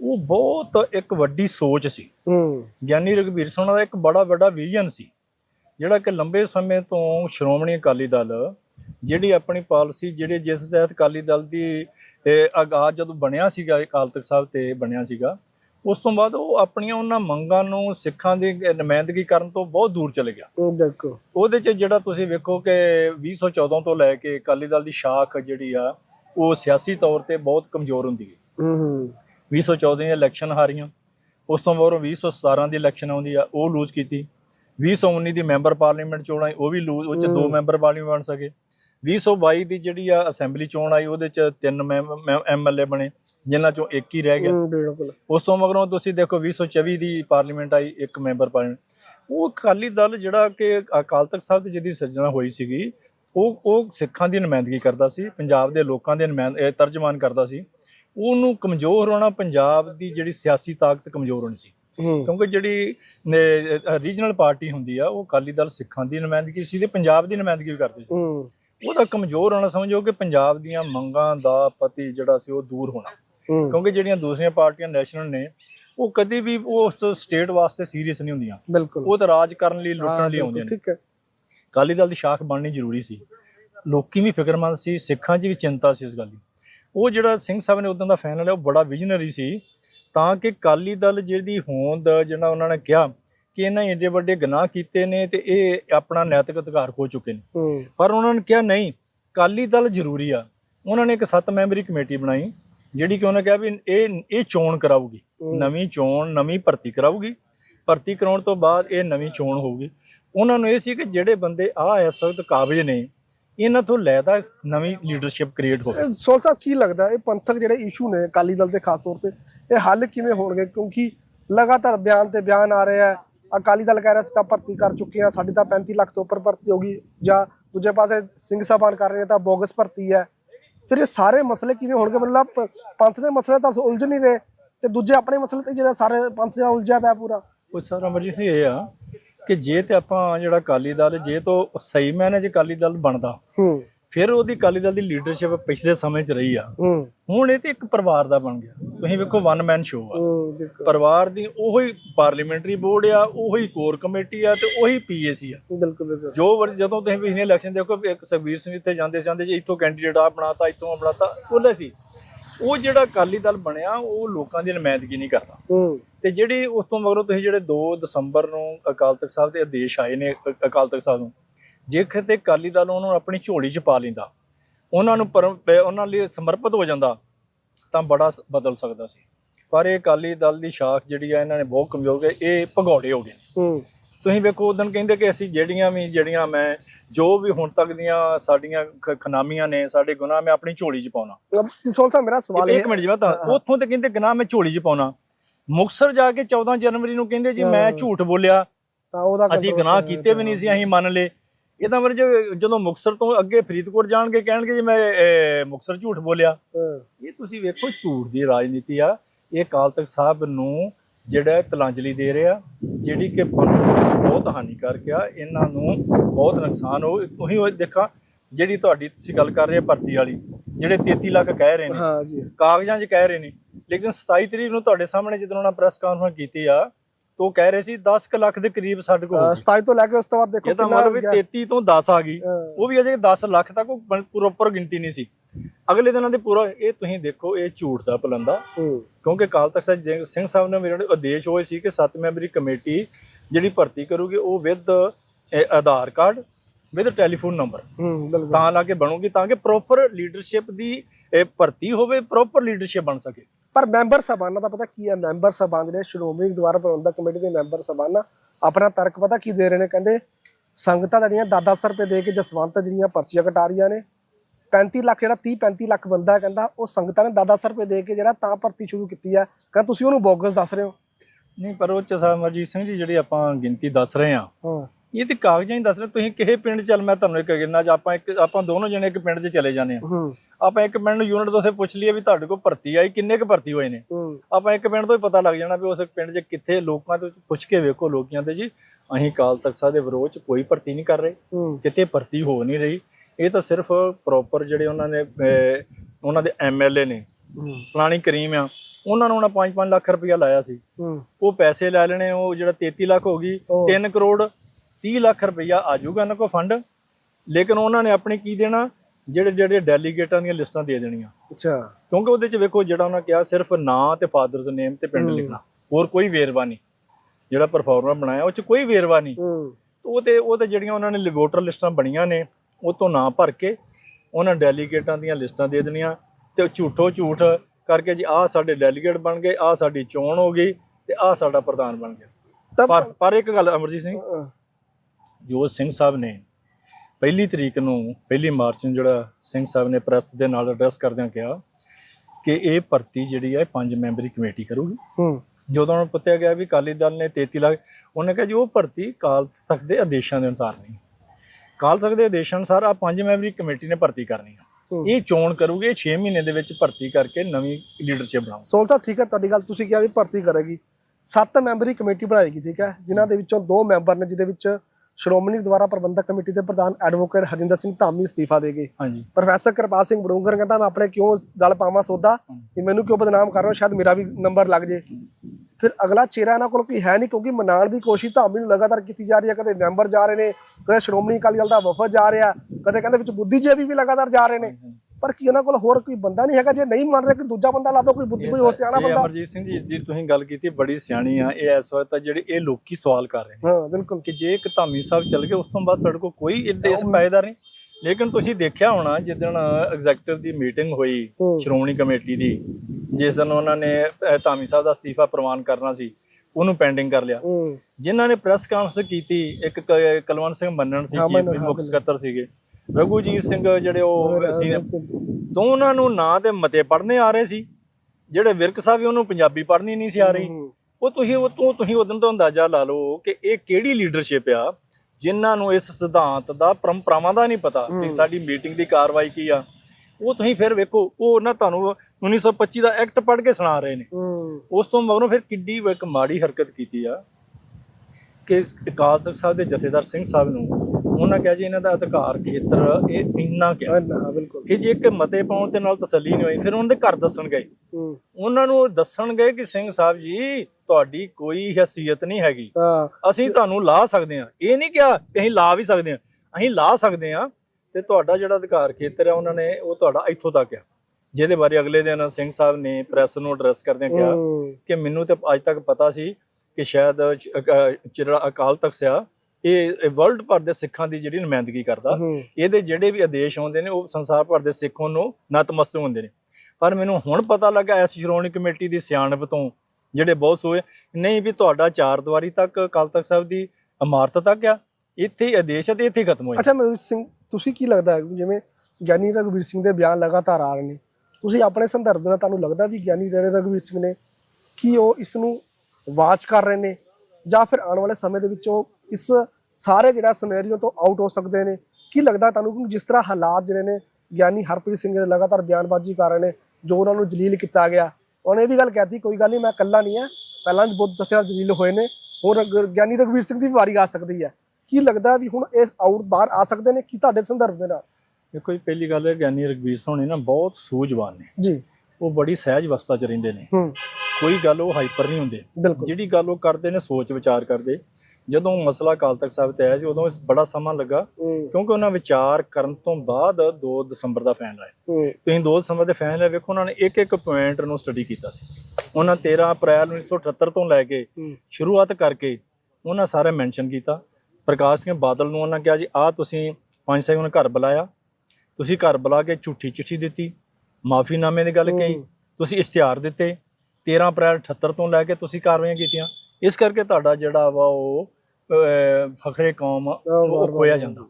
[SPEAKER 2] ਉਹ ਬਹੁਤ ਇੱਕ ਵੱਡੀ ਸੋਚ ਸੀ।
[SPEAKER 1] ਹੂੰ।
[SPEAKER 2] ਗਿਆਨੀ ਰਘਵੀਰ ਸਿੰਘ ਦਾ ਇੱਕ ਬੜਾ ਵੱਡਾ ਵਿਜ਼ਨ ਸੀ। ਜਿਹੜਾ ਕਿ ਲੰਬੇ ਸਮੇਂ ਤੋਂ ਸ਼੍ਰੋਮਣੀ ਅਕਾਲੀ ਦਲ ਜਿਹੜੀ ਆਪਣੀ ਪਾਲਿਸੀ ਜਿਹੜੇ ਜਿਸ ਤਹਿਤ ਅਕਾਲੀ ਦਲ ਦੀ ਆਗਾਜ਼ ਜਦੋਂ ਬਣਿਆ ਸੀਗਾ ਅਕਾਲ ਤਖਤ ਸਾਹਿਬ ਤੇ ਬਣਿਆ ਸੀਗਾ ਉਸ ਤੋਂ ਬਾਅਦ ਉਹ ਆਪਣੀਆਂ ਉਹਨਾਂ ਮੰਗਾਂ ਨੂੰ ਸਿੱਖਾਂ ਦੀ ਨੁਮਾਇੰਦਗੀ ਕਰਨ ਤੋਂ ਬਹੁਤ ਦੂਰ ਚਲੇ ਗਿਆ।
[SPEAKER 1] ਦੇਖੋ।
[SPEAKER 2] ਉਹਦੇ 'ਚ ਜਿਹੜਾ ਤੁਸੀਂ ਵੇਖੋ ਕਿ 2014 ਤੋਂ ਲੈ ਕੇ ਅਕਾਲੀ ਦਲ ਦੀ ਸ਼ਾਖ ਜਿਹੜੀ ਆ ਉਹ ਸਿਆਸੀ ਤੌਰ ਤੇ ਬਹੁਤ ਕਮਜ਼ੋਰ ਹੁੰਦੀ ਹੈ
[SPEAKER 1] ਹੂੰ ਹੂੰ।
[SPEAKER 2] 2014 ਦੀਆਂ ਇਲੈਕਸ਼ਨ ਹਾਰੀਆਂ ਉਸ ਤੋਂ ਬਾਅਦ 2017 ਦੀ ਇਲੈਕਸ਼ਨ ਆਉਂਦੀ ਆ ਉਹ ਲੂਜ਼ ਕੀਤੀ। 2019 ਦੀ ਮੈਂਬਰ ਪਾਰਲੀਮੈਂਟ ਚੋਣ ਆਈ ਉਹ ਵੀ ਲੂਜ਼ ਉਹ ਚ ਦੋ। ਮੈਂਬਰ ਪਾਰਲੀਮੈਂਟ ਬਣ ਸਕੇ। 2022 ਦੀ ਜਿਹੜੀ ਆ ਅਸੈਂਬਲੀ ਚੋਣ ਆਈ ਉਹਦੇ ਚ ਤਿੰਨ ਐਮਐਲਏ ਬਣੇ ਜਿਨ੍ਹਾਂ ਚੋਂ ਇੱਕ ਹੀ ਰਹਿ ਗਿਆ। ਉਸ ਤੋਂ ਮਗਰੋਂ ਤੁਸੀਂ ਦੇਖੋ 2024 ਦੀ ਪਾਰਲੀਮੈਂਟ ਆਈ ਇੱਕ ਮੈਂਬਰ ਪਾਰਲੀਮੈਂਟ। ਉਹ ਅਕਾਲੀ ਦਲ ਜਿਹੜਾ ਕਿ ਅਕਾਲ ਤਖਤ ਸਾਹਿਬ ਦੀ ਜਿਹਦੀ ਸਿਰਜਣਾ ਹੋਈ ਸੀਗੀ ਉਹ ਉਹ ਸਿੱਖਾਂ ਦੀ ਨੁਮਾਇੰਦਗੀ ਕਰਦਾ ਸੀ ਪੰਜਾਬ ਦੇ ਲੋਕਾਂ ਦੇ ਨੁਮਾਇੰਦ ਤਰਜਮਾਨ ਕਰਦਾ ਸੀ। ਉਹਨੂੰ ਕਮਜ਼ੋਰ ਹੋਣਾ ਪੰਜਾਬ ਦੀ ਜਿਹੜੀ ਸਿਆਸੀ ਤਾਕਤ ਕਮਜ਼ੋਰ ਹੋਣੀ ਸੀ। ਕਿਉਂਕਿ ਜਿਹੜੀ ਰੀਜਨਲ ਪਾਰਟੀ ਹੁੰਦੀ ਆ ਉਹ ਅਕਾਲੀ ਦਲ ਸਿੱਖਾਂ ਦੀ ਨੁਮਾਇੰਦਗੀ ਸੀ ਤੇ ਪੰਜਾਬ ਦੀ ਨੁਮਾਇੰਦਗੀ ਵੀ ਕਰਦੀ ਸੀ। ਉਹਦਾ ਕਮਜ਼ੋਰ ਹੋਣਾ ਸਮਝੋ ਕਿ ਪੰਜਾਬ ਦੀਆਂ ਮੰਗਾਂ ਦਾ ਪਤੀ ਜਿਹੜਾ ਸੀ ਉਹ ਦੂਰ ਹੋਣਾ। ਕਿਉਂਕਿ ਜਿਹੜੀਆਂ ਦੂਸਰੀਆਂ ਪਾਰਟੀਆਂ ਨੈਸ਼ਨਲ ਨੇ ਉਹ ਕਦੀ ਵੀ ਉਸ ਸਟੇਟ ਵਾਸਤੇ ਸੀਰੀਅਸ ਨਹੀਂ ਹੁੰਦੀਆਂ। ਉਹ ਤਾਂ ਰਾਜ ਕਰਨ ਲਈ ਲੁੱਟਣ ਲਈ ਆਉਂਦੀਆਂ ਨੇ।
[SPEAKER 1] ਠੀਕ ਹੈ।
[SPEAKER 2] ਅਕਾਲੀ ਦਲ ਦੀ ਸ਼ਾਖ ਬਣਨੀ ਜ਼ਰੂਰੀ ਸੀ। ਲੋਕੀ ਵੀ ਫਿਕਰਮੰਦ ਸੀ ਸਿੱਖਾਂ 'ਚ ਵੀ ਚਿੰਤਾ ਸੀ ਇਸ ਗੱਲ ਦੀ। ਉਹ ਜਿਹੜਾ ਸਿੰਘ ਸਾਹਿਬ ਨੇ ਉਦੋਂ ਦਾ ਫੈਨਲ ਹੈ ਉਹ ਬੜਾ ਵਿਜ਼ਨਰੀ ਸੀ। ਤਾਂ ਕਿ ਅਕਾਲੀ ਦਲ ਜਿਹੜੀ ਹੋਂਦ ਜਿਹੜਾ ਉਹਨਾਂ ਨੇ ਕਿਹਾ ਕਿ ਇਹਨਾਂ ਏਡੇ ਵੱਡੇ ਗੁਨਾਹ ਕੀਤੇ ਨੇ ਤੇ ਇਹ ਆਪਣਾ ਨੈਤਿਕ ਅਧਿਕਾਰ ਖੋ ਚੁੱਕੇ ਨੇ। ਪਰ ਉਹਨਾਂ ਨੇ ਕਿਹਾ ਨਹੀਂ ਅਕਾਲੀ ਦਲ ਜ਼ਰੂਰੀ ਆ। ਉਹਨਾਂ ਨੇ ਇੱਕ ਸੱਤ ਮੈਂਬਰੀ ਕਮੇਟੀ ਬਣਾਈ ਜਿਹੜੀ ਕਿ ਉਹਨਾਂ ਕਿਹਾ ਵੀ ਇਹ ਇਹ ਚੋਣ ਕਰਾਊਗੀ। ਨਵੀਂ ਚੋਣ ਨਵੀਂ ਭਰਤੀ ਕਰਾਊਗੀ। ਭਰਤੀ ਕਰਾਉਣ ਤੋਂ ਬਾਅਦ ਇਹ ਨਵੀਂ ਚੋਣ ਹੋਊਗੀ। ਉਹਨਾਂ ਨੂੰ ਇਹ ਸੀ ਕਿ ਜਿਹੜੇ ਬੰਦੇ ਆ ਇਸ ਵਕਤ ਕਾਬਿਲ ਨੇ ਇਹਨਾਂ ਤੋਂ ਲੈ ਤਾਂ ਨਵੀਂ ਲੀਡਰਸ਼ਿਪ ਕ੍ਰੀਏਟ ਹੋਵੇ
[SPEAKER 1] ਸੋਲ ਸਾਹਿਬ ਕੀ ਲੱਗਦਾ ਇਹ ਪੰਥਕ ਜਿਹੜੇ ਇਸ਼ੂ ਨੇ ਅਕਾਲੀ ਦਲ ਦੇ ਖਾਸ ਤੌਰ ਤੇ ਇਹ ਹੱਲ ਕਿਵੇਂ ਹੋਣਗੇ? ਕਿਉਂਕਿ ਲਗਾਤਾਰ ਬਿਆਨ ਤੇ ਬਿਆਨ ਆ ਰਹੇ ਆ ਅਕਾਲੀ ਦਲ ਕਹਿ ਰਿਹਾ ਸੀ ਤਾਂ ਭਰਤੀ ਕਰ ਚੁੱਕੇ ਆ ਸਾਡੀ ਤਾਂ 35 ਲੱਖ ਤੋਂ ਉੱਪਰ ਭਰਤੀ ਹੋਗੀ ਜਾਂ ਦੂਜੇ ਪਾਸੇ ਸਿੰਘ ਸਾਹਿਬਾਨ ਕਰ ਰਹੇ ਤਾਂ ਬੋਗਸ ਭਰਤੀ ਹੈ। ਫਿਰ ਇਹ ਸਾਰੇ ਮਸਲੇ ਕਿਵੇਂ ਹੋਣਗੇ? ਮਤਲਬ ਪੰਥ ਦੇ ਮਸਲੇ ਤਾਂ ਉਲਝ ਨਹੀਂ ਰਹੇ ਤੇ ਦੂਜੇ ਆਪਣੇ ਮਸਲੇ ਤੇ ਜਿਹੜਾ ਸਾਰੇ ਪੰਥ ਜਿਹੜਾ ਉਲਝਿਆ ਪਿਆ ਪੂਰਾ।
[SPEAKER 2] ਉਹ ਸਰ ਅਮਰਜੀਤ ਸਿੰਘ ਇਹ ਆ ਕਿ ਜੇ ਤੇ ਆਪਾਂ ਜਿਹੜਾ ਅਕਾਲੀ ਦਲ ਜੇ ਤੋਂ ਸਹੀ ਮੈਨੇ ਚ ਅਕਾਲੀ ਦਲ ਬਣਦਾ
[SPEAKER 1] ਹੂੰ।
[SPEAKER 2] ਫਿਰ ਉਹਦੀ ਅਕਾਲੀ ਦਲ ਦੀ ਲੀਡਰਸ਼ਿਪ ਪਿਛਲੇ ਸਮੇਂ 'ਚ ਰਹੀ ਆ।
[SPEAKER 1] ਹੂੰ।
[SPEAKER 2] ਹੁਣ ਇਹ ਤੇ ਇੱਕ ਪਰਿਵਾਰ ਦਾ ਬਣ ਗਿਆ। ਤੁਸੀਂ ਵੇਖੋ ਵਨ ਮੈਨ ਸ਼ੋਅ ਆ। ਪਰਿਵਾਰ ਦੀ ਉਹੀ ਪਾਰਲੀਮੈਂਟਰੀ ਬੋਰਡ ਆ ਉਹੀ ਕੋਰ ਕਮੇਟੀ ਆ ਤੇ ਉਹੀ ਪੀਏਸੀ ਆ।
[SPEAKER 1] ਬਿਲਕੁਲ
[SPEAKER 2] ਜੋ ਵਾਰ ਜਦੋਂ ਤੁਸੀਂ ਪਿਛਲੇ ਇਲੈਕਸ਼ਨ ਦੇਖੋ ਇੱਕ ਸੁਖਬੀਰ ਸਿੰਘ ਇੱਥੇ ਜਾਂਦੇ ਜਾਂਦੇ ਜੀ ਇੱਥੋਂ ਕੈਂਡੀਡੇਟ ਆ ਬਣਾਤਾ ਇੱਥੋਂ ਬਣਾਤਾ ਉਹਲੇ ਸੀ। ਉਹ ਜਿਹੜਾ ਅਕਾਲੀ ਦਲ ਬਣਿਆ ਉਹ ਲੋਕਾਂ ਦੀ ਨੁਮਾਇੰਦਗੀ ਨਹੀਂ ਕਰਦਾ।
[SPEAKER 1] ਹੂੰ।
[SPEAKER 2] ਤੇ ਜਿਹੜੀ ਉਸ ਤੋਂ ਮਗਰੋਂ ਤੁਸੀਂ ਜਿਹੜੇ 2 ਦਸੰਬਰ ਨੂੰ ਅਕਾਲ ਤਖਤ ਸਾਹਿਬ ਦੇ ਆਦੇਸ਼ ਆਏ ਨੇ ਅ- ਅਕਾਲ ਤਖਤ ਸਾਹਿਬ ਨੂੰ ਜੇ ਕਿਤੇ ਅਕਾਲੀ ਦਲ ਉਹਨੂੰ ਆਪਣੀ ਝੋਲੀ 'ਚ ਪਾ ਲੈਂਦਾ ਉਹਨਾਂ ਨੂੰ ਪਰਮ- ਪ- ਉਹਨਾਂ ਲਈ ਸਮਰਪਿਤ ਹੋ ਜਾਂਦਾ ਤਾਂ ਬੜਾ ਸ- ਬਦਲ ਸਕਦਾ ਸੀ। ਪਰ ਇਹ ਅਕਾਲੀ ਦਲ ਦੀ ਸ਼ਾਖ ਜਿਹੜੀ ਆ ਇਹਨਾਂ ਨੇ ਬਹੁਤ ਕਮਜ਼ੋਰ ਗਏ ਇਹ ਭਗੌੜੇ ਹੋ ਗਏ
[SPEAKER 1] ਹੂੰ।
[SPEAKER 2] ਤੁਸੀਂ ਵੇਖੋ ਉਦੋਂ ਕਹਿੰਦੇ ਕਿ ਅਸੀਂ ਜਿਹੜੀਆਂ ਵੀ ਜਿਹੜੀਆਂ ਮੈਂ ਜੋ ਵੀ ਹੁਣ ਤੱਕ ਦੀਆਂ ਸਾਡੀਆਂ ਖਨਾਮੀਆਂ ਨੇ ਸਾਡੇ ਗੁਨਾਹ ਮੈਂ ਆਪਣੀ ਝੋਲੀ 'ਚ ਪਾਉਣਾ।
[SPEAKER 1] ਸੋਲ ਸਾਹਿਬ ਮੇਰਾ ਸਵਾਲ ਇਹ
[SPEAKER 2] ਇੱਕ ਮਿੰਟ ਜੀ ਮੈਂ ਤਾਂ
[SPEAKER 1] ਹਾਂ, ਹਾਂ।
[SPEAKER 2] ਉੱਥੋਂ ਤੇ ਕਹਿੰਦੇ ਗੁਨਾਹ ਮੈਂ ਝੋਲੀ 'ਚ ਪਾਉਣਾ। ਮੁਕਸਰ ਜਾ ਕੇ 14 ਜਨਵਰੀ ਨੂੰ ਕਹਿੰਦੇ ਜੀ ਮੈਂ
[SPEAKER 1] ਹਾਂ।
[SPEAKER 2] ਝੂਠ ਬੋਲਿਆ।
[SPEAKER 1] ਤਾਂ ਉਹਦਾ
[SPEAKER 2] ਅਸੀਂ ਗੁਨਾਹ
[SPEAKER 1] ਹੈ,
[SPEAKER 2] ਕੀਤੇ ਵੀ ਨਹੀਂ ਸੀ ਅਸੀਂ ਮੰਨ ਲਏ। ਇਹਦਾ ਮਤਲਬ ਜਦੋਂ ਮੁਕਸਰ ਤੋਂ ਅੱਗੇ ਫਰੀਦਕੋਟ ਜਾਣਗੇ ਕਹਿਣਗੇ ਜੀ ਮੈਂ ਅਹ, ਮੁਕਤਸਰ ਝੂਠ ਬੋਲਿਆ।
[SPEAKER 1] ਹਾਂ,
[SPEAKER 2] ਇਹ ਤੁਸੀਂ ਵੇਖੋ ਝੂਠ ਦੀ ਰਾਜਨੀਤੀ ਆ। ਇਹ ਅਕਾਲ ਤਖਤ ਸਾਹਿਬ ਨੂੰ ਜਿਹੜਾ ਤਲਾਂਜਲੀ ਦੇ ਰਿਹਾ ਜਿਹੜੀ ਕਿ ਬਹੁਤ ਹਾਨੀਕਾਰਕ ਆ ਇਹਨਾਂ ਨੂੰ ਬਹੁਤ ਨੁਕਸਾਨ ਹੋ ਤੁਸੀਂ ਉਹ ਦੇਖਾ ਜਿਹੜੀ ਤੁਹਾਡੀ ਤੁਸੀਂ ਗੱਲ ਕਰ ਰਹੇ ਭਰਤੀ ਵਾਲੀ ਜਿਹੜੇ 33 ਲੱਖ ਕਹਿ ਰਹੇ ਨੇ।
[SPEAKER 1] ਹਾਂ ਜੀ।
[SPEAKER 2] ਕਾਗਜ਼ਾਂ 'ਚ ਕਹਿ ਰਹੇ ਨੇ। ਲੇਕਿਨ 27 ਤਰੀਕ ਨੂੰ ਤੁਹਾਡੇ ਸਾਹਮਣੇ ਜਦੋਂ ਉਹਨਾਂ ਪ੍ਰੈਸ ਕਾਨਫਰੰਸ ਕੀਤੀ ਆ ਤਾਂ ਕਹਿ ਰਹੇ ਸੀ 10 ਕੁ ਲੱਖ ਦੇ ਕਰੀਬ ਸਾਡੇ ਕੋਲ
[SPEAKER 1] ਅਹ,
[SPEAKER 2] ਹੋਊਗੀ।
[SPEAKER 1] 27 ਤੋਂ ਲੈ ਕੇ ਉਸ ਤੋਂ ਬਾਅਦ ਦੇਖੋ
[SPEAKER 2] ਇਹ ਤਾਂ
[SPEAKER 1] ਕਿੰਨਾ
[SPEAKER 2] ਮਤਲਬ ਵੀ
[SPEAKER 1] ਗਿਆ।
[SPEAKER 2] 33 ਤੋਂ 10 ਆ ਗਈ। ਉਹ ਵੀ ਅਜੇ 10 ਲੱਖ ਤੱਕ ਉਹ ਪ੍ਰੋਪਰ ਗਿਣਤੀ ਨਹੀਂ ਸੀ। ਅਗਲੇ ਦਿਨਾਂ ਦੇ ਪੂਰਾ ਇਹ ਤੁਸੀਂ ਦੇਖੋ ਇਹ ਝੂਠ ਦਾ ਪਲੰਦਾ। ਕਿਉਂਕਿ ਕਾਲ ਤਖਤ ਸਾਹਿਬ ਸਿੰਘ ਸਾਹਿਬ ਨੇ ਜਿਹੜੇ ਆਦੇਸ਼ ਹੋਏ ਸੀ ਕਿ 7 ਮੈਂਬਰੀ ਕਮੇਟੀ ਜਿਹੜੀ ਭਰਤੀ ਕਰੂਗੀ ਉਹ with Aadhaar card with telephone number ਤਾਂ ਲਾ ਕੇ ਬਣੂਗੀ ਤਾਂ ਕਿ ਪ੍ਰੋਪਰ ਲੀਡਰਸ਼ਿਪ ਦੀ ਭਰਤੀ ਹੋਵੇ ਪ੍ਰੋਪਰ ਲੀਡਰਸ਼ਿਪ ਬਣ ਸਕੇ।
[SPEAKER 1] ਪਰ ਮੈਂਬਰ ਸਭਾਨਾਂ ਦਾ ਪਤਾ ਕੀ ਹੈ? ਮੈਂਬਰ ਸਭਾ ਜਿਹੜੇ ਸ਼੍ਰੋਮਣੀ ਗੁਰਦੁਆਰਾ ਪ੍ਰਬੰਧਕ ਕਮੇਟੀ ਦੇ ਮੈਂਬਰ ਸਭਾਨਾਂ ਆਪਣਾ ਤਰਕ ਪਤਾ ਕੀ ਦੇ ਰਹੇ ਨੇ? ਕਹਿੰਦੇ ਸੰਗਤਾਂ ਜਿਹੜੀਆਂ 10-10 ਰੁਪਏ ਦੇ ਕੇ ਜਸਵੰਤ ਜਿਹੜੀਆਂ ਪਰਚੀਆਂ ਕਟਾ ਰਹੀਆਂ ਨੇ। 35 ਲੱਖ ਜਿਹੜਾ 30-35 ਲੱਖ ਬੰਦਾ ਕਹਿੰਦਾ ਉਹ ਸੰਗਤਾਂ ਨੇ 10-10 ਰੁਪਏ ਦੇ ਕੇ ਜਿਹੜਾ ਤਾਂ ਭਰਤੀ ਸ਼ੁਰੂ ਕੀਤੀ ਹੈ। ਕਹਿੰਦਾ ਤੁਸੀਂ ਉਹਨੂੰ ਬੋਗਸ ਦੱਸ ਰਹੇ ਹੋ।
[SPEAKER 2] ਨਹੀਂ ਪਰ ਉਹ ਚ ਸਾਹਿਬ ਅਮਰਜੀਤ ਸਿੰਘ ਜੀ ਜਿਹੜੀ ਆਪਾਂ ਗਿਣਤੀ ਦੱਸ ਰਹੇ ਆ
[SPEAKER 1] ਹਾਂ।
[SPEAKER 2] ਇਹ ਤੇ ਕਾਗਜ਼ਾਂ ਹੀ ਦੱਸ ਰਹੇ ਤੁਸੀਂ ਕਿਸੇ ਪਿੰਡ ਚੱਲ ਮੈਂ ਤੁਹਾਨੂੰ ਇੱਕ ਗਿਣਨਾ ਚ ਆਪਾਂ ਇੱਕ ਆਪਾਂ ਦੋਨੋਂ ਜਣੇ ਇੱਕ ਪਿੰਡ 'ਚ ਚਲੇ ਜਾਂਦੇ ਆ ਆਪਾਂ ਇੱਕ ਪਿੰਡ ਨੂੰ ਯੂਨਿਟ ਤੋਂ ਉੱਥੇ ਪੁੱਛ ਲਈਏ ਵੀ ਤੁਹਾਡੇ ਕੋਲ ਭਰਤੀ ਆਈ ਕਿੰਨੇ ਕੁ ਭਰਤੀ ਹੋਏ ਨੇ? ਆਪਾਂ ਇੱਕ ਪਿੰਡ ਤੋਂ ਹੀ ਪਤਾ ਲੱਗ ਜਾਣਾ ਵੀ ਉਸ ਪਿੰਡ 'ਚ ਕਿੱਥੇ ਲੋਕਾਂ ਤੋਂ ਪੁੱਛ ਕੇ ਵੇਖੋ ਲੋਕੀਆਂ ਤੇ ਜੀ ਅਸੀਂ ਕਾਲ ਤਖਤ ਸਾਹਿਬ ਦੇ ਵਿਰੋਧ 'ਚ ਕੋਈ ਭਰਤੀ ਨਹੀਂ ਕਰ ਰਹੇ ਕਿਤੇ ਭਰਤੀ ਹੋ ਨਹੀਂ ਰਹੀ। ਇਹ ਤਾਂ ਸਿਰਫ ਪ੍ਰੋਪਰ ਜਿਹੜੇ ਉਹਨਾਂ ਨੇ ਉਹਨਾਂ ਦੇ ਐਮਐਲਏ ਨੇ। ਫਲਾਣੀ ਕਰੀਮ ਆ। ਉਹਨਾਂ ਨੂੰ ਉਹਨਾਂ 5-5 ਲੱਖ ਰੁਪਇਆ ਲਾਇਆ ਸੀ। ਉਹ ਪੈਸੇ ਲੈ ਲੈਣੇ ਉਹ ਜਿਹੜਾ 33 ਲੱਖ ਹੋ ਗਈ
[SPEAKER 1] ਉਹ।
[SPEAKER 2] 3 ਕਰੋੜ 30 ਲੱਖ ਰੁਪਇਆ ਆ ਜਾਊਗਾ ਇਹਨਾਂ ਕੋਲ ਫੰਡ ਲੇਕਿਨ ਉਹਨਾਂ ਨੇ ਆਪਣੀ ਕੀ ਦੇਣਾ? ਜਿਹੜੇ ਜਿਹੜੇ ਡੈਲੀਗੇਟਾਂ ਦੀਆਂ ਲਿਸਟਾਂ ਦੇ ਦੇਣੀਆਂ।
[SPEAKER 1] ਅੱਛਾ।
[SPEAKER 2] ਕਿਉਂਕਿ ਉਹਦੇ ਚ ਵੇਖੋ ਜਿਹੜਾ ਉਹਨਾਂ ਕਿਹਾ ਸਿਰਫ ਨਾਂ ਤੇ ਫਾਦਰਸ ਨੇਮ ਤੇ ਪਿੰਡ। ਲਿਖਣਾ। ਹੋਰ ਕੋਈ ਵੇਰਵਾ ਨਹੀਂ। ਜਿਹੜਾ ਪਰਫਾਰਮਰ ਬਣਾਇਆ ਉਹ ਚ ਕੋਈ ਵੇਰਵਾ ਨਹੀਂ। ਉਹ ਤੇ ਉਹ ਤੇ ਜਿਹੜੀਆਂ ਉਹਨਾਂ ਨੇ ਵੋਟਰ ਲਿਸਟਾਂ ਬਣੀਆਂ ਨੇ ਉਹ ਤੋਂ ਨਾਂ ਭਰ ਕੇ ਉਹਨਾਂ ਡੈਲੀਗੇਟਾਂ ਦੀਆਂ ਲਿਸਟਾਂ ਦੇ ਦੇਣੀਆਂ ਤੇ ਉਹ ਝੂਠੋ ਝੂਠ ਕਰਕੇ ਜੀ ਆਹ ਸਾਡੇ ਡੈਲੀਗੇਟ ਬਣ ਗਏ ਆਹ ਸਾਡੀ ਚੋਣ ਹੋ ਗਈ ਤੇ ਆਹ ਸਾਡਾ ਪ੍ਰਧਾਨ ਬਣ ਗਿਆ। ਪਰ ਪਰ ਇੱਕ ਗੱਲ ਅਮਰਜੀਤ ਸਿੰਘ ਜੋ ਸਿੰਘ ਸਾਹਿਬ ਨੇ ਪਹਿਲੀ ਤਰੀਕ ਨੂੰ ਪਹਿਲੀ ਮਾਰਚ ਨੂੰ ਜਿਹੜਾ ਸਿੰਘ ਸਾਹਿਬ ਨੇ ਪ੍ਰੈਸ ਦੇ ਨਾਲ ਐਡਰੈਸ ਕਰਦਿਆਂ ਕਿਹਾ ਕਿ ਇਹ ਭਰਤੀ ਜਿਹੜੀ ਹੈ ਪੰਜ ਮੈਂਬਰੀ ਕਮੇਟੀ ਕਰੂਗੀ।
[SPEAKER 1] ਹੂੰ।
[SPEAKER 2] ਜਦੋਂ ਉਹਨੂੰ ਪੁੱਛਿਆ ਗਿਆ ਵੀ ਅਕਾਲੀ ਦਲ ਨੇ 33 ਲੱਖ ਉਹਨੇ ਕਿਹਾ ਜੀ ਉਹ ਭਰਤੀ ਕਾਲ ਤਖਤ ਦੇ ਆਦੇਸ਼ਾਂ ਦੇ ਅਨੁਸਾਰ ਨਹੀਂ। ਕਾਲ ਤਖਤ ਦੇ ਆਦੇਸ਼ਾਂ ਅਨੁਸਾਰ ਆ ਪੰਜ ਮੈਂਬਰੀ ਕਮੇਟੀ ਨੇ ਭਰਤੀ ਕਰਨੀ ਆ।
[SPEAKER 1] ਹੂੰ।
[SPEAKER 2] ਇਹ ਚੋਣ ਕਰੂਗੇ 6 ਮਹੀਨੇ ਦੇ ਵਿੱਚ ਭਰਤੀ ਕਰਕੇ ਨਵੀਂ ਲੀਡਰਸ਼ਿਪ ਬਣਾਉ
[SPEAKER 1] ਸੋਲ ਸਾਹਿਬ ਠੀਕ ਹੈ ਤੁਹਾਡੀ ਗੱਲ ਤੁਸੀਂ ਕਿਹਾ ਵੀ ਭਰਤੀ ਕਰੇਗੀ। ਸੱਤ ਮੈਂਬਰੀ ਕਮੇਟੀ ਬਣਾਏਗੀ ਠੀਕ ਹੈ ਜਿਨ੍ਹਾਂ ਦੇ ਵਿੱਚੋਂ ਦੋ ਮੈਂਬਰ ਨੇ ਜਿਹਦੇ ਵਿੱਚ ਸ਼੍ਰੋਮਣੀ ਗੁਰਦੁਆਰਾ ਪ੍ਰਬੰਧਕ ਕਮੇਟੀ ਦੇ ਪ੍ਰਧਾਨ ਐਡਵੋਕੇਟ ਹਰਿੰਦਰ ਸਿੰਘ ਧਾਮੀ ਅਸਤੀਫਾ ਦੇ ਗਏ।
[SPEAKER 2] ਹਾਂਜੀ।
[SPEAKER 1] ਪ੍ਰੋਫੈਸਰ ਕਿਰਪਾਲ ਸਿੰਘ ਬੜੂੰਗਰ ਕਹਿੰਦਾ ਮੈਂ ਆਪਣੇ ਕਿਉਂ ਗੱਲ ਪਾਵਾਂ ਸੋਦਾ ਕਿ ਮੈਨੂੰ ਕਿਉਂ ਬਦਨਾਮ ਕਰ ਰਹੇ ਹੋ? ਸ਼ਾਇਦ ਮੇਰਾ ਵੀ ਨੰਬਰ ਲੱਗ ਜੇ। ਫਿਰ ਅਗਲਾ ਚਿਹਰਾ ਇਹਨਾਂ ਕੋਲ ਕੋਈ ਹੈ ਨਹੀਂ ਕਿਉਂਕਿ ਮਨਾਉਣ ਦੀ ਕੋਸ਼ਿਸ਼ ਧਾਮੀ ਨੂੰ ਲਗਾਤਾਰ ਕੀਤੀ ਜਾ ਰਹੀ ਹੈ। ਕਦੇ ਮੈਂਬਰ ਜਾ ਰਹੇ ਨੇ ਕਦੇ ਸ਼੍ਰੋਮਣੀ ਅਕਾਲੀ ਦਲ ਦਾ ਵਫਦ ਜਾ ਰਿਹਾ ਕਦੇ ਕਹਿੰਦੇ ਵਿੱਚ ਬੁੱਧੀਜੀਵੀ ਵੀ ਲਗਾਤਾਰ ਜਾ ਰਹੇ ਨੇ। ਪਰ ਕੀ ਉਹਨਾਂ ਕੋਲ ਹੋਰ ਕੋਈ ਬੰਦਾ ਨਹੀਂ ਹੈਗਾ ਜੇ ਨਹੀਂ ਮੰਨ ਰਿਹਾ ਕਿ ਦੂਜਾ ਬੰਦਾ ਲਾ ਦੋ ਕੋਈ ਬੁੱਧੀ ਕੋਈ ਹੋਰ ਸਿਆਣਾ ਬੰਦਾ।
[SPEAKER 2] ਅਮਰਜੀਤ ਸਿੰਘ ਜੀ ਜੀ ਤੁਸੀਂ ਗੱਲ ਕੀਤੀ ਬੜੀ ਸਿਆਣੀ ਆ ਇਹ ਇਸ ਵਕਤ ਜਿਹੜੇ ਇਹ ਲੋਕੀ ਸਵਾਲ ਕਰ ਰਹੇ ਨੇ
[SPEAKER 1] ਹਾਂ ਬਿਲਕੁਲ।
[SPEAKER 2] ਕਿ ਜੇ ਇੱਕ ਧਾਮੀ ਸਾਹਿਬ ਚੱਲ ਗਏ ਉਸ ਤੋਂ ਬਾਅਦ ਸਾਡੇ ਕੋਲ ਕੋਈ ਇਸ ਪਾਏਦਾਰ ਨਹੀਂ। ਲੇਕਿਨ ਤੁਸੀਂ ਦੇਖਿਆ ਹੋਣਾ ਜਿੱਦਣ ਐਗਜ਼ੈਕਟਿਵ ਦੀ ਮੀਟਿੰਗ ਹੋਈ। ਸ਼੍ਰੋਮਣੀ ਕਮੇਟੀ ਦੀ ਜਿਸ ਦਿਨ ਉਹਨਾਂ ਨੇ ਧਾਮੀ ਸਾਹਿਬ ਦਾ ਅਸਤੀਫਾ ਪ੍ਰਵਾਨ ਕਰਨਾ ਸੀ ਉਹਨੂੰ ਪੈਂਡਿੰਗ ਕਰ ਲਿਆ। ਜਿਨ੍ਹਾਂ ਨੇ ਪ੍ਰੈਸ ਕਾਨਫਰੰਸ ਕੀਤੀ ਇੱਕ ਕੁਲਵੰਤ ਸਿੰਘ ਮੰਨਣ ਸੀ ਚੀਫ ਮੁੱਖ ਸਕੱਤਰ ਸੀਗੇ। ਰਘੂਜੀਤ ਸਿੰਘ ਜਿਹੜੇ ਉਹ ਸੀ
[SPEAKER 1] ਹੂੰ
[SPEAKER 2] ਦੋਨਾਂ ਨੂੰ ਨਾਂ ਤੇ ਮਤੇ ਪੜ੍ਹਨੇ ਆ ਰਹੇ ਸੀ। ਜਿਹੜੇ ਵਿਰਕ ਸਾਹਿਬ ਵੀ ਉਹਨੂੰ ਪੰਜਾਬੀ ਪੜ੍ਹਨੀ ਨਹੀਂ ਸੀ ਆ ਰਹੀ। ਉਹ ਤੁਸੀਂ ਉਹ ਤੋਂ ਤੁਸੀਂ ਉਦੋਂ ਤੋਂ ਅੰਦਾਜ਼ਾ ਲਾ ਲਓ ਕਿ ਇਹ ਕਿਹੜੀ ਲੀਡਰਸ਼ਿਪ ਆ? ਜਿਨ੍ਹਾਂ ਨੂੰ ਇਸ ਸਿਧਾਂਤ ਦਾ ਪਰੰਪਰਾਵਾਂ ਦਾ ਨਹੀਂ ਪਤਾ ਕਿ। ਸਾਡੀ ਮੀਟਿੰਗ ਦੀ ਕਾਰਵਾਈ ਕੀ ਆ ਉਹ ਤੁਸੀਂ ਫਿਰ ਵੇਖੋ ਉਹ ਨਾ ਤੁਹਾਨੂੰ 1925 ਦਾ ਐਕਟ ਪੜ੍ਹ ਕੇ ਸੁਣਾ ਰਹੇ ਨੇ ਉਸ ਤੋਂ ਮਗਰੋਂ ਫਿਰ ਕਿੱਡੀ ਇੱਕ ਮਾੜੀ ਹਰਕਤ ਕੀਤੀ ਆ ਕਿ ਅਕਾਲ ਤਖਤ ਸਾਹਿਬ ਦੇ ਜਥੇਦਾਰ ਸਿੰਘ ਸਾਹਿਬ ਨੂੰ ਉਹਨਾਂ ਕਿਹਾ ਜੀ ਇਹਨਾਂ ਦਾ ਅਧਿਕਾਰ ਖੇਤਰ ਇਹ ਇੰਨਾ ਕਿਹਾ
[SPEAKER 1] ਨਾ ਬਿਲਕੁਲ।
[SPEAKER 2] ਕਿ ਜੇ ਇੱਕ ਮਤੇ ਪਾਉਣ ਤੇ ਨਾਲ ਤਸੱਲੀ ਨਹੀਂ ਹੋਈ ਫਿਰ ਉਹਨਾਂ ਦੇ ਘਰ ਦੱਸਣ ਗਏ। ਉਹਨਾਂ ਨੂੰ ਦੱਸਣ ਗਏ ਕਿ ਸਿੰਘ ਸਾਹਿਬ ਜੀ ਤੁਹਾਡੀ ਕੋਈ ਹیثیت ਨਹੀਂ ਹੈਗੀ। ਅਸੀਂ ਤੁਹਾਨੂੰ ਲਾ ਸਕਦੇ ਹਾਂ। ਇਹ ਨਹੀਂ ਕਿਹਾ ਕਿ ਅਸੀਂ ਲਾ ਵੀ ਸਕਦੇ ਹਾਂ। ਅਸੀਂ ਲਾ ਸਕਦੇ ਹਾਂ ਤੇ ਤੁਹਾਡਾ ਜਿਹੜਾ ਅਧਿਕਾਰ ਖੇਤਰ ਆ ਉਹਨਾਂ ਨੇ ਉਹ ਤੁਹਾਡਾ ਇੱਥੋਂ ਤੱਕ ਆ ਜਿਹਦੇ ਬਾਰੇ ਅਗਲੇ ਦਿਨ ਸਿੰਘ ਸਾਹਿਬ ਨੇ ਪ੍ਰੈਸ ਨੂੰ ਅਡਰੈਸ ਕਰਦੇ ਕਿਹਾ ਕਿ ਮੈਨੂੰ ਤੇ ਅੱਜ ਤੱਕ ਪਤਾ ਸੀ ਕਿ ਸ਼ਾਇਦ ਜਿਹੜਾ ਅਕਾਲ ਤਖਤ ਸਿਆ ਇਹ ਵਰਲਡ ਭਰ ਦੇ ਸਿੱਖਾਂ ਦੀ ਜਿਹੜੀ ਨੁਮਾਇੰਦਗੀ ਕਰਦਾ। ਇਹਦੇ ਜਿਹੜੇ ਵੀ ਆਦੇਸ਼ ਆਉਂਦੇ ਨੇ ਉਹ ਸੰਸਾਰ ਭਰ ਦੇ ਸਿੱਖਾਂ ਨੂੰ ਨਤਮਸਤਕ ਹੁੰਦੇ ਨੇ। ਪਰ ਮੈਨੂੰ ਹੁਣ ਪਤਾ ਲੱਗਾ ਇਸ ਸ਼੍ਰੋਮਣੀ ਕਮੇਟੀ ਦੀ ਸਿਆਣਪ ਤੋਂ ਜਿਹੜੇ ਬਹੁਤ ਸੋਏ ਨਹੀਂ ਵੀ ਤੁਹਾਡਾ ਚਾਰ ਦੀਵਾਰੀ ਤੱਕ ਅਕਾਲ ਤਖਤ ਸਾਹਿਬ ਦੀ ਇਮਾਰਤ ਤੱਕ ਆ। ਇੱਥੇ ਆਦੇਸ਼ ਤੇ ਇੱਥੇ ਖਤਮ ਹੋਇਆ
[SPEAKER 1] ਅੱਛਾ ਮਨਜੀਤ ਸਿੰਘ ਤੁਸੀਂ ਕੀ ਲੱਗਦਾ ਹੈ? ਜਿਵੇਂ ਗਿਆਨੀ ਰਘਵੀਰ ਸਿੰਘ ਦੇ ਬਿਆਨ ਲਗਾਤਾਰ ਆ ਰਹੇ ਨੇ। ਤੁਸੀਂ ਆਪਣੇ ਸੰਦਰਭ ਨਾਲ ਤੁਹਾਨੂੰ ਲੱਗਦਾ ਵੀ ਗਿਆਨੀ ਜਿਹੜੇ ਰਘਵੀਰ ਸਿੰਘ ਨੇ ਕੀ ਉਹ ਇਸ ਨੂੰ ਵਾਚ ਕਰ ਰਹੇ ਨੇ? ਜਾਂ ਫਿਰ ਆਉਣ ਵਾਲੇ ਸਮੇਂ ਦੇ ਵਿੱਚ ਉਹ ਇਸ ਸਾਰੇ ਜਿਹੜਾ ਸਿਨੈਰੀਓ ਤੋਂ ਆਊਟ ਹੋ ਸਕਦੇ ਨੇ। ਕੀ ਲੱਗਦਾ ਤੁਹਾਨੂੰ ਕਿ ਜਿਸ ਤਰ੍ਹਾਂ ਹਾਲਾਤ ਜਿਹੜੇ ਨੇ ਗਿਆਨੀ ਹਰਪ੍ਰੀਤ ਸਿੰਘ ਨੇ ਲਗਾਤਾਰ ਬਿਆਨਬਾਜ਼ੀ ਕਰ ਰਹੇ ਨੇ ਜੋ ਉਹਨਾਂ ਨੂੰ ਜਲੀਲ ਕੀਤਾ ਗਿਆ। ਉਹਨੇ ਇਹ ਵੀ ਗੱਲ ਕਹਿਤੀ ਕੋਈ ਗੱਲ ਨਹੀਂ ਮੈਂ ਇਕੱਲਾ ਨਹੀਂ ਆ ਪਹਿਲਾਂ ਵੀ ਬਹੁਤ ਜਥੇਦਾਰ ਜਲੀਲ ਹੋਏ ਨੇ। ਹੁਣ ਰਗ- ਗਿਆਨੀ ਰਘਵੀਰ ਸਿੰਘ ਦੀ ਵੀ ਵਾਰੀ ਆ ਸਕਦੀ ਹੈ। ਕੀ ਲੱਗਦਾ ਵੀ ਹੁਣ ਇਹ ਆਊਟ ਬਾਹਰ ਆ ਸਕਦੇ ਨੇ ਕੀ ਤੁਹਾਡੇ ਸੰਦਰਭ ਦੇ ਨਾਲ?
[SPEAKER 2] ਦੇਖੋ ਜੀ ਪਹਿਲੀ ਗੱਲ ਹੈ ਗਿਆਨੀ ਰਗਵੀਰ ਸੋਹਣੇ ਨਾ ਬਹੁਤ ਸੂਝਵਾਨ ਨੇ।
[SPEAKER 1] ਜੀ।
[SPEAKER 2] ਉਹ ਬੜੀ ਸਹਿਜ ਅਵਸਥਾ 'ਚ ਰਹਿੰਦੇ ਨੇ।
[SPEAKER 1] ਹੂੰ।
[SPEAKER 2] ਕੋਈ ਗੱਲ ਉਹ ਹਾਈਪਰ ਨਹੀਂ ਹੁੰਦੇ। ਜਿਹੜੀ ਗੱਲ ਉਹ ਕਰਦੇ ਨੇ ਸੋਚ ਵਿਚਾਰ ਕਰਦੇ। ਜਦੋਂ ਮਸਲਾ ਅਕਾਲ ਤਖਤ ਸਾਹਿਬ ਤੇ ਆਇਆ ਸੀ ਉਦੋਂ ਇਸ ਬੜਾ ਸਮਾਂ ਲੱਗਾ ਕਿਉਂਕਿ ਉਹਨਾਂ ਵਿਚਾਰ ਕਰਨ ਤੋਂ ਬਾਅਦ 2 ਦਸੰਬਰ ਦਾ ਫੈਸਲਾ ਹੈ। ਤੁਸੀਂ 2 ਦਸੰਬਰ ਦੇ ਫੈਸਲੇ ਵੇਖੋ ਉਹਨਾਂ ਨੇ ਇੱਕ ਇੱਕ ਪੁਆਇੰਟ ਨੂੰ ਸਟੱਡੀ ਕੀਤਾ ਸੀ। ਉਹਨਾਂ 13 ਅਪ੍ਰੈਲ 1978 ਤੋਂ ਲੈ ਕੇ ਸ਼ੁਰੂਆਤ ਕਰਕੇ ਉਹਨਾਂ ਸਾਰੇ ਮੈਂਸ਼ਨ ਕੀਤਾ। ਪ੍ਰਕਾਸ਼ ਸਿੰਘ ਬਾਦਲ ਨੂੰ ਉਹਨਾਂ ਕਿਹਾ ਜੀ ਆਹ ਤੁਸੀਂ ਪੰਜ ਸਿੰਘ ਨੂੰ ਘਰ ਬੁਲਾਇਆ। ਤੁਸੀਂ ਘਰ ਬੁਲਾ ਕੇ ਝੂਠੀ ਚਿੱਠੀ ਦਿੱਤੀ ਮਾਫੀਨਾਮੇ ਦੀ ਗੱਲ ਕਹੀ। ਤੁਸੀਂ ਇਸ਼ਤਿਹਾਰ ਦਿੱਤੇ। 13 ਅਪ੍ਰੈਲ 78 ਤੋਂ ਲੈ ਕੇ ਤੁਸੀਂ ਕਾਰਵਾਈਆਂ ਕੀਤੀਆਂ। ਇਸ ਕਰਕੇ ਤੁਹਾਡਾ ਜਿਹੜਾ ਵਾ ਉਹ ਫਖਰੇ ਕੌਮ ਉਹ ਖੋਇਆ। ਜਾਂਦਾ।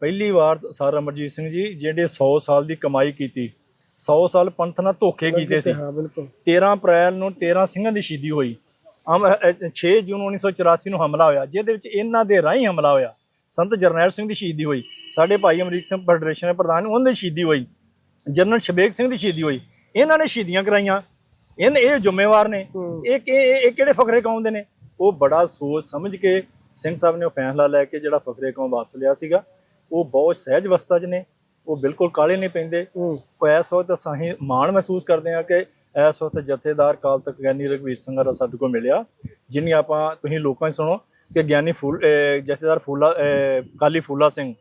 [SPEAKER 2] ਪਹਿਲੀ ਵਾਰ ਸਰ ਅਮਰਜੀਤ ਸਿੰਘ ਜੀ ਜਿਹੜੇ 100 ਸਾਲ ਦੀ ਕਮਾਈ ਕੀਤੀ 100 ਸਾਲ ਪੰਥ ਨਾਲ ਧੋਖੇ ਕੀਤੇ ਸੀ।
[SPEAKER 1] ਹਾਂ ਬਿਲਕੁਲ।
[SPEAKER 2] 13 ਅਪ੍ਰੈਲ ਨੂੰ 13 ਸਿੰਘਾਂ ਦੀ ਸ਼ਹੀਦੀ ਹੋਈ। ਅਮ- ਅ- ਅ- 6 ਜੂਨ 1984 ਨੂੰ ਹਮਲਾ ਹੋਇਆ ਜਿਹਦੇ ਵਿੱਚ ਇਹਨਾਂ ਦੇ ਰਾਹੀਂ ਹਮਲਾ ਹੋਇਆ। ਸੰਤ ਜਰਨੈਲ ਸਿੰਘ ਦੀ ਸ਼ਹੀਦੀ ਹੋਈ। ਸਾਡੇ ਭਾਈ ਅਮਰੀਕ ਸਿੰਘ ਫੈਡਰੇਸ਼ਨ ਦੇ ਪ੍ਰਧਾਨ ਉਹਨਾਂ ਦੀ ਸ਼ਹੀਦੀ ਹੋਈ। ਜਨਰਲ ਸ਼ਬੇਗ ਸਿੰਘ ਦੀ ਸ਼ਹੀਦੀ ਹੋਈ। ਇਹਨਾਂ ਨੇ ਸ਼ਹੀਦੀਆਂ ਕਰਾਈਆਂ। ਇਹਨਾਂ ਇਹ ਜ਼ਿੰਮੇਵਾਰ ਨੇ। ਇਹ ਕਿ- ਇਹ ਕਿਹੜੇ ਫਕਰੇ ਕੌਮ ਦੇ ਨੇ? ਉਹ ਬੜਾ ਸੋਚ ਸਮਝ ਕੇ ਸਿੰਘ ਸਾਹਿਬ ਨੇ ਉਹ ਫੈਸਲਾ ਲੈ ਕੇ ਜਿਹੜਾ ਫਕਰੇ ਕੌਮ ਵਾਪਸ ਲਿਆ ਸੀਗਾ ਉਹ ਬਹੁਤ ਸਹਿਜ ਅਵਸਥਾ 'ਚ ਨੇ ਉਹ ਬਿਲਕੁਲ ਕਾਲੇ ਨਹੀਂ ਪੈਂਦੇ। ਉਹ ਇਸ ਵਕਤ ਅਸੀਂ ਮਾਣ ਮਹਿਸੂਸ ਕਰਦੇ ਹਾਂ ਕਿ ਇਸ ਵਕਤ ਜਥੇਦਾਰ ਕਾਲ ਤੱਕ ਗਿਆਨੀ ਰਘਵੀਰ ਸਿੰਘ ਦਾ ਸਾਡੇ ਕੋਲ ਮਿਲਿਆ ਜਿਨੀ ਆਪਾਂ ਤੁਸੀਂ ਲੋਕਾਂ 'ਚ ਸੁਣੋ ਕਿ ਗਿਆਨੀ ਫੂਲ ਜਥੇਦਾਰ ਫੂਲਾ ਕਾਲੀ ਫੂਲਾ ਸਿੰਘ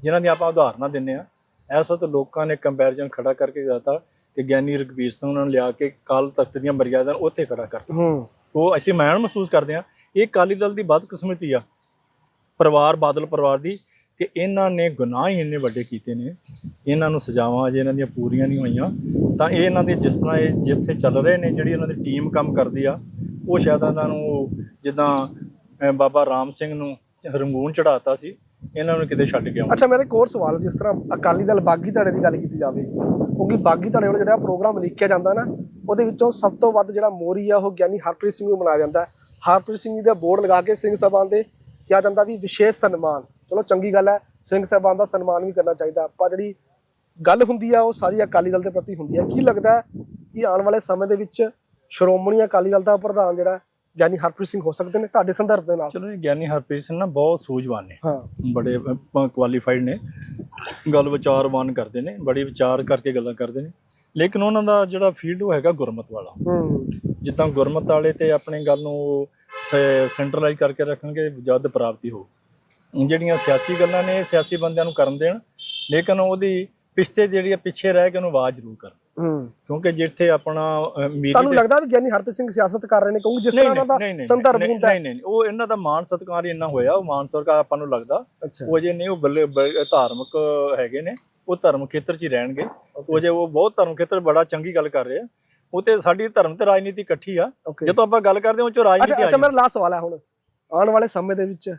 [SPEAKER 2] ਜਿਨ੍ਹਾਂ ਦੀ ਆਪਾਂ ਉਦਾਹਰਨਾਂ ਦਿੰਨੇ ਆ ਇਸ ਵਕਤ ਲੋਕਾਂ ਨੇ ਕੰਪੈਰੀਜ਼ਨ ਖੜਾ ਕਰਕੇ ਦਿੱਤਾ ਕਿ ਗਿਆਨੀ ਰਘਵੀਰ ਸਿੰਘ ਉਹਨਾਂ ਨੂੰ ਲਿਆ ਕੇ ਕਾਲ ਤਖਤ ਦੀਆਂ ਮਰਿਆਦਾ ਉੱਥੇ ਖੜਾ ਕਰਤਾ।
[SPEAKER 1] ਹੂੰ।
[SPEAKER 2] ਉਹ ਅਸੀਂ ਮਾਣ ਮਹਿਸੂਸ ਕਰਦੇ ਹਾਂ, ਇਹ ਅਕਾਲੀ ਦਲ ਦੀ ਬਦਕਿਸਮਤੀ ਆ। ਪਰਿਵਾਰ, ਬਾਦਲ ਪਰਿਵਾਰ ਦੀ ਕਿ ਇਹਨਾਂ ਨੇ ਗੁਨਾਹ ਹੀ ਇੰਨੇ ਵੱਡੇ ਕੀਤੇ ਨੇ। ਇਹਨਾਂ ਨੂੰ ਸਜ਼ਾਵਾਂ ਅਜੇ ਇਹਨਾਂ ਦੀਆਂ ਪੂਰੀਆਂ ਨਹੀਂ ਹੋਈਆਂ। ਤਾਂ ਇਹ ਇਹਨਾਂ ਦੇ ਜਿਸ ਤਰ੍ਹਾਂ ਇਹ ਜਿੱਥੇ ਚੱਲ ਰਹੇ ਨੇ, ਜਿਹੜੀ ਇਹਨਾਂ ਦੀ ਟੀਮ ਕੰਮ ਕਰਦੀ ਆ, ਉਹ ਸ਼ਾਇਦ ਇਹਨਾਂ ਨੂੰ ਜਿੱਦਾਂ ਬਾਬਾ ਰਾਮ ਸਿੰਘ ਨੂੰ ਰੰਗੂਨ ਚੜਾਤਾ ਸੀ, ਇਹਨਾਂ ਨੂੰ ਕਿਤੇ ਛੱਡ ਗਿਆ
[SPEAKER 1] ਅੱਛਾ, ਮੇਰੇ ਕੋਰ ਸਵਾਲ, ਜਿਸ ਤਰ੍ਹਾਂ ਅਕਾਲੀ ਦਲ ਬਾਗੀ ਧੜੇ ਦੀ ਗੱਲ ਕੀਤੀ ਜਾਵੇ, ਕਿਉਂਕਿ ਬਾਗੀ ਧੜੇ ਵੱਲੋਂ ਜਿਹੜਾ ਪ੍ਰੋਗਰਾਮ ਲਿਖਿਆ ਜਾਂਦਾ ਨਾ ਉਹਦੇ ਵਿੱਚੋਂ ਸਭ ਤੋਂ ਵੱਧ ਜਿਹੜਾ ਮੋਰੀ ਆ ਉਹ ਗਿਆਨੀ ਹਰਪ੍ਰੀਤ ਸਿੰਘ ਨੂੰ ਮਨਾਇਆ ਜਾਂਦਾ। ਹਰਪ੍ਰੀਤ ਸਿੰਘ ਜੀ ਦਾ ਬੋਰਡ ਲਗਾ ਕੇ ਸਿੰਘ ਸਭਾ ਦੇ ਕਿਹਾ ਜਾਂਦਾ ਵੀ ਵਿਸ਼ੇਸ਼ ਸਨਮਾਨ। ਚਲੋ ਚੰਗੀ ਗੱਲ ਹੈ ਸਿੰਘ ਸਾਹਿਬਾਨ ਦਾ ਸਨਮਾਨ ਵੀ ਕਰਨਾ ਚਾਹੀਦਾ। ਪਰ ਜਿਹੜੀ ਗੱਲ ਹੁੰਦੀ ਆ ਉਹ ਸਾਰੀ ਅਕਾਲੀ ਦਲ ਦੇ ਪ੍ਰਤੀ ਹੁੰਦੀ ਹੈ। ਕੀ ਲੱਗਦਾ ਕਿ ਆਉਣ ਵਾਲੇ ਸਮੇਂ ਦੇ ਵਿੱਚ ਸ਼੍ਰੋਮਣੀ ਅਕਾਲੀ ਦਲ ਦਾ ਪ੍ਰਧਾਨ ਜਿਹੜਾ ਗਿਆਨੀ ਹਰਪ੍ਰੀਤ ਸਿੰਘ ਹੋ ਸਕਦੇ ਨੇ ਤੁਹਾਡੇ ਸੰਦਰਭ ਦੇ ਨਾਲ?
[SPEAKER 2] ਚਲੋ ਇਹ ਗਿਆਨੀ ਹਰਪ੍ਰੀਤ ਸਿੰਘ ਨਾ ਬਹੁਤ ਸੂਝਵਾਨ ਨੇ।
[SPEAKER 1] ਹਾਂ।
[SPEAKER 2] ਬੜੇ ਕੁਆਲੀਫਾਈਡ ਨੇ। ਗੱਲ ਵਿਚਾਰਵਾਨ ਕਰਦੇ ਨੇ ਬੜੀ ਵਿਚਾਰ ਕਰਕੇ ਗੱਲਾਂ ਕਰਦੇ ਨੇ। ਲੇਕਿਨ ਉਹਨਾਂ ਦਾ ਜਿਹੜਾ ਫੀਲਡ ਉਹ ਹੈਗਾ ਗੁਰਮਤ ਵਾਲਾ।
[SPEAKER 1] ਹੂੰ।
[SPEAKER 2] ਜਿੱਦਾਂ ਗੁਰਮਤ ਵਾਲੇ ਤੇ ਆਪਣੀ ਗੱਲ ਨੂੰ ਸੈਂਟਰਲਾਈਜ਼ ਕਰਕੇ ਰੱਖਣਗੇ ਜਦ ਪ੍ਰਾਪਤੀ ਹੋ ਜਿਹੜੀਆਂ ਸਿਆਸੀ ਗੱਲਾਂ ਨੇ ਸਿਆਸੀ ਬੰਦਿਆਂ ਨੂੰ ਕਰਨ ਦੇਣ। ਲੇਕਿਨ ਉਹਦੀ ਪਿੱਛੇ ਜਿਹੜੀ ਪਿੱਛੇ ਰਹਿ ਕੇ ਉਹਨੂੰ ਆਵਾਜ਼ ਜ਼ਰੂਰ ਕਰਨ।
[SPEAKER 1] ਹੂੰ।
[SPEAKER 2] ਕਿਉਂਕਿ ਜਿੱਥੇ ਆਪਣਾ ਮੀਰੀ
[SPEAKER 1] ਤੁਹਾਨੂੰ ਲੱਗਦਾ ਵੀ ਗਿਆਨੀ ਹਰਪ੍ਰੀਤ ਸਿੰਘ ਸਿਆਸਤ ਕਰ ਰਹੇ ਨੇ? ਕਿਉਂਕਿ ਜਿਸ ਤਰ੍ਹਾਂ ਉਹਨਾਂ ਦਾ ਸੰਦਰਭ ਹੁੰਦਾ
[SPEAKER 2] ਨਹੀਂ ਨਹੀਂ ਉਹ ਇਹਨਾਂ ਦਾ ਮਾਨ ਸਤਿਕਾਰ ਹੀ ਇੰਨਾ ਹੋਇਆ ਉਹ ਮਾਨ ਸਤਿਕਾਰ ਆਪਾਂ ਨੂੰ ਲੱਗਦਾ। ਉਹ ਜੇ ਨਹੀਂ ਉਹ ਧਾਰਮਿਕ ਹੈਗੇ ਨੇ। ਉਹ ਧਰਮ ਖੇਤਰ 'ਚ ਹੀ ਰਹਿਣਗੇ। ਉਹ ਜੇ ਉਹ ਬਹੁਤ ਧਰਮ ਖੇਤਰ ਬੜਾ ਚੰਗੀ ਗੱਲ ਕਰ ਰਹੇ ਆ। ਉਹ ਤੇ ਸਾਡੀ ਧਰਮ ਤੇ ਰਾਜਨੀਤੀ ਇਕੱਠੀ ਆ। ਜਦੋਂ ਆਪਾਂ ਗੱਲ ਕਰਦੇ ਹਾਂ ਉਹ ਚ ਰਾਜਨੀਤੀ
[SPEAKER 1] ਅੱਛਾ
[SPEAKER 2] ਆ
[SPEAKER 1] ਅੱਛਾ
[SPEAKER 2] ਜਾਂਦੀ।
[SPEAKER 1] ਮੇਰਾ ਲਾਸਟ ਸਵਾਲ ਹੈ ਹੁਣ। ਆਉਣ ਵਾਲੇ ਸਮੇਂ ਦੇ ਵਿੱਚ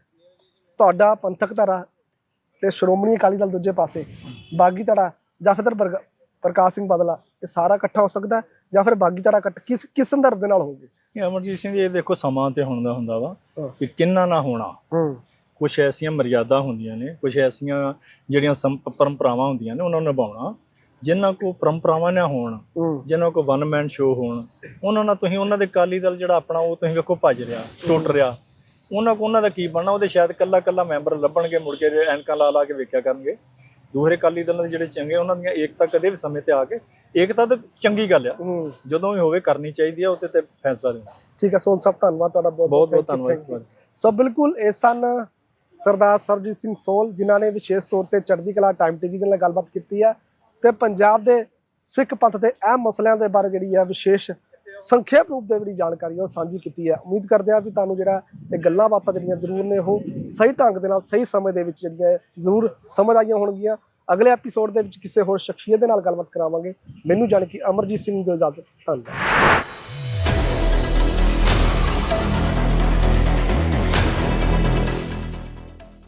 [SPEAKER 1] ਤੁਹਾਡਾ ਪੰਥਕ ਧੜਾ ਤੇ ਸ਼੍ਰੋਮਣੀ ਅਕਾਲੀ ਦਲ ਦੂਜੇ ਪਾਸੇ ਬਾਗੀ ਧੜਾ ਜਾਂ ਫਿਰ ਪ੍ਰਕਾਸ਼ ਸਿੰਘ ਬਾਦਲਾ ਇਹ ਸਾਰਾ ਇਕੱਠਾ ਹੋ ਸਕਦਾ ਜਾਂ ਫਿਰ ਬਾਗੀ ਧੜਾ ਇਕੱਠ ਕਿਸ ਕਿਸ ਸੰਦਰਭ ਦੇ ਨਾਲ ਹੋਊਗੀ?
[SPEAKER 2] ਅਮਰਜੀਤ ਸਿੰਘ ਜੀ ਇਹ ਦੇਖੋ ਸਮਾਂ ਤੇ ਹੁਣ ਦਾ ਹੁੰਦਾ ਵਾ। ਕਿ ਕਿੰਨਾ ਨਾ ਹੋਣਾ।
[SPEAKER 1] ਹੂੰ।
[SPEAKER 2] ਕੁਝ ਐਸੀਆਂ ਮਰਿਆਦਾ ਹੁੰਦੀਆਂ ਨੇ ਕੁਝ ਐਸੀਆਂ ਜਿਹੜੀਆਂ ਸੰਪ- ਪਰੰਪਰਾਵਾਂ ਹੁੰਦੀਆਂ ਨੇ ਉਹਨਾਂ ਨੂੰ ਨਿਭਾਉਣਾ। ਜਿਨ੍ਹਾਂ ਕੋ ਪਰੰਪਰਾਵਾਂ ਨਾ ਹੋਣ ਜਿਨ੍ਹਾਂ ਕੋ ਵਨ ਮੈਨ ਸ਼ੋ ਹੋਣ ਉਹਨਾਂ ਨਾਲ ਤੁਸੀਂ ਉਹਨਾਂ ਦੇ ਕਾਲੀ ਦਲ ਜਿਹੜਾ ਆਪਣਾ ਉਹ ਤੁਸੀਂ ਵੇਖੋ ਭੱਜ ਰਿਹਾ ਟੁੱਟ ਰਿਹਾ। ਉਹਨਾਂ ਕੋ ਉਹਨਾਂ ਦਾ ਕੀ ਬਣਨਾ ਉਹਦੇ ਸ਼ਾਇਦ ਕੱਲਾ ਕੱਲਾ ਮੈਂਬਰ ਲੱਭਣਗੇ ਮੁੜ ਕੇ ਜੇ ਐਨਕਾਂ ਲਾ ਲਾ ਕੇ ਵੇਖਿਆ ਕਰਨਗੇ। ਦੂਹਰੇ ਕਾਲੀ ਦਲਾਂ ਦੇ ਜਿਹੜੇ ਚੰਗੇ ਉਹਨਾਂ ਦੀਆਂ ਏਕਤਾ ਕਦੇ ਵੀ ਸਮੇਂ ਤੇ ਆ ਕੇ ਏਕਤਾ ਤਾਂ ਚੰਗੀ ਗੱਲ ਆ।
[SPEAKER 1] ਹੂੰ।
[SPEAKER 2] ਜਦੋਂ ਵੀ ਹੋਵੇ ਕਰਨੀ ਚਾਹੀਦੀ ਆ ਉੱਤੇ ਤੇ ਫੈਸਲਾ ਦੇਣਾ
[SPEAKER 1] ਠੀਕ ਹੈ ਸੋਨ ਸਾਹਿਬ ਧੰਨਵਾਦ ਤੁਹਾਡਾ ਬਹੁਤ
[SPEAKER 2] ਬਹੁਤ ਧੰਨਵਾਦ।
[SPEAKER 1] ਸੋ ਬਿਲਕੁਲ ਇਹ ਸਨ ਸਰਦਾਰ ਸਰਜੀਤ ਸਿੰਘ ਸੋਲ, ਜਿਨ੍ਹਾਂ ਨੇ ਵਿਸ਼ੇਸ਼ ਤੌਰ ਤੇ ਚੜ੍ਹਦੀ ਕਲਾ ਟਾਈਮ ਟੀਵੀ ਦੇ ਨਾਲ ਗੱਲਬਾਤ ਕੀਤੀ ਹੈ ਤੇ ਪੰਜਾਬ ਦੇ ਸਿੱਖ ਪੰਥ ਦੇ ਅਹਿਮ ਮਸਲਿਆਂ ਦੇ ਬਾਰੇ ਜਿਹੜੀ ਹੈ ਵਿਸ਼ੇਸ਼ ਸੰਖੇਪ ਰੂਪ ਦੇ ਜਿਹੜੀ ਜਾਣਕਾਰੀ ਉਹ ਸਾਂਝੀ ਕੀਤੀ ਹੈ ਉਮੀਦ ਕਰਦੇ ਹਾਂ ਵੀ ਤੁਹਾਨੂੰ ਜਿਹੜਾ ਇਹ ਗੱਲਾਂ ਬਾਤਾਂ ਜਿਹੜੀਆਂ ਜ਼ਰੂਰ ਨੇ ਉਹ ਸਹੀ ਢੰਗ ਦੇ ਨਾਲ, ਸਹੀ ਸਮੇਂ ਦੇ ਵਿੱਚ ਜਿਹੜੀਆਂ ਜ਼ਰੂਰ ਸਮਝ ਆਈਆਂ ਹੋਣਗੀਆਂ। ਅਗਲੇ ਐਪੀਸੋਡ ਦੇ ਵਿੱਚ ਕਿਸੇ ਹੋਰ ਸ਼ਖਸੀਅਤ ਦੇ ਨਾਲ ਗੱਲਬਾਤ ਕਰਾਵਾਂਗੇ। ਮੈਨੂੰ ਜਾਣ ਕਿ ਅਮਰਜੀਤ ਸਿੰਘ ਦੀ ਇਜਾਜ਼ਤ, ਧੰਨਵਾਦ।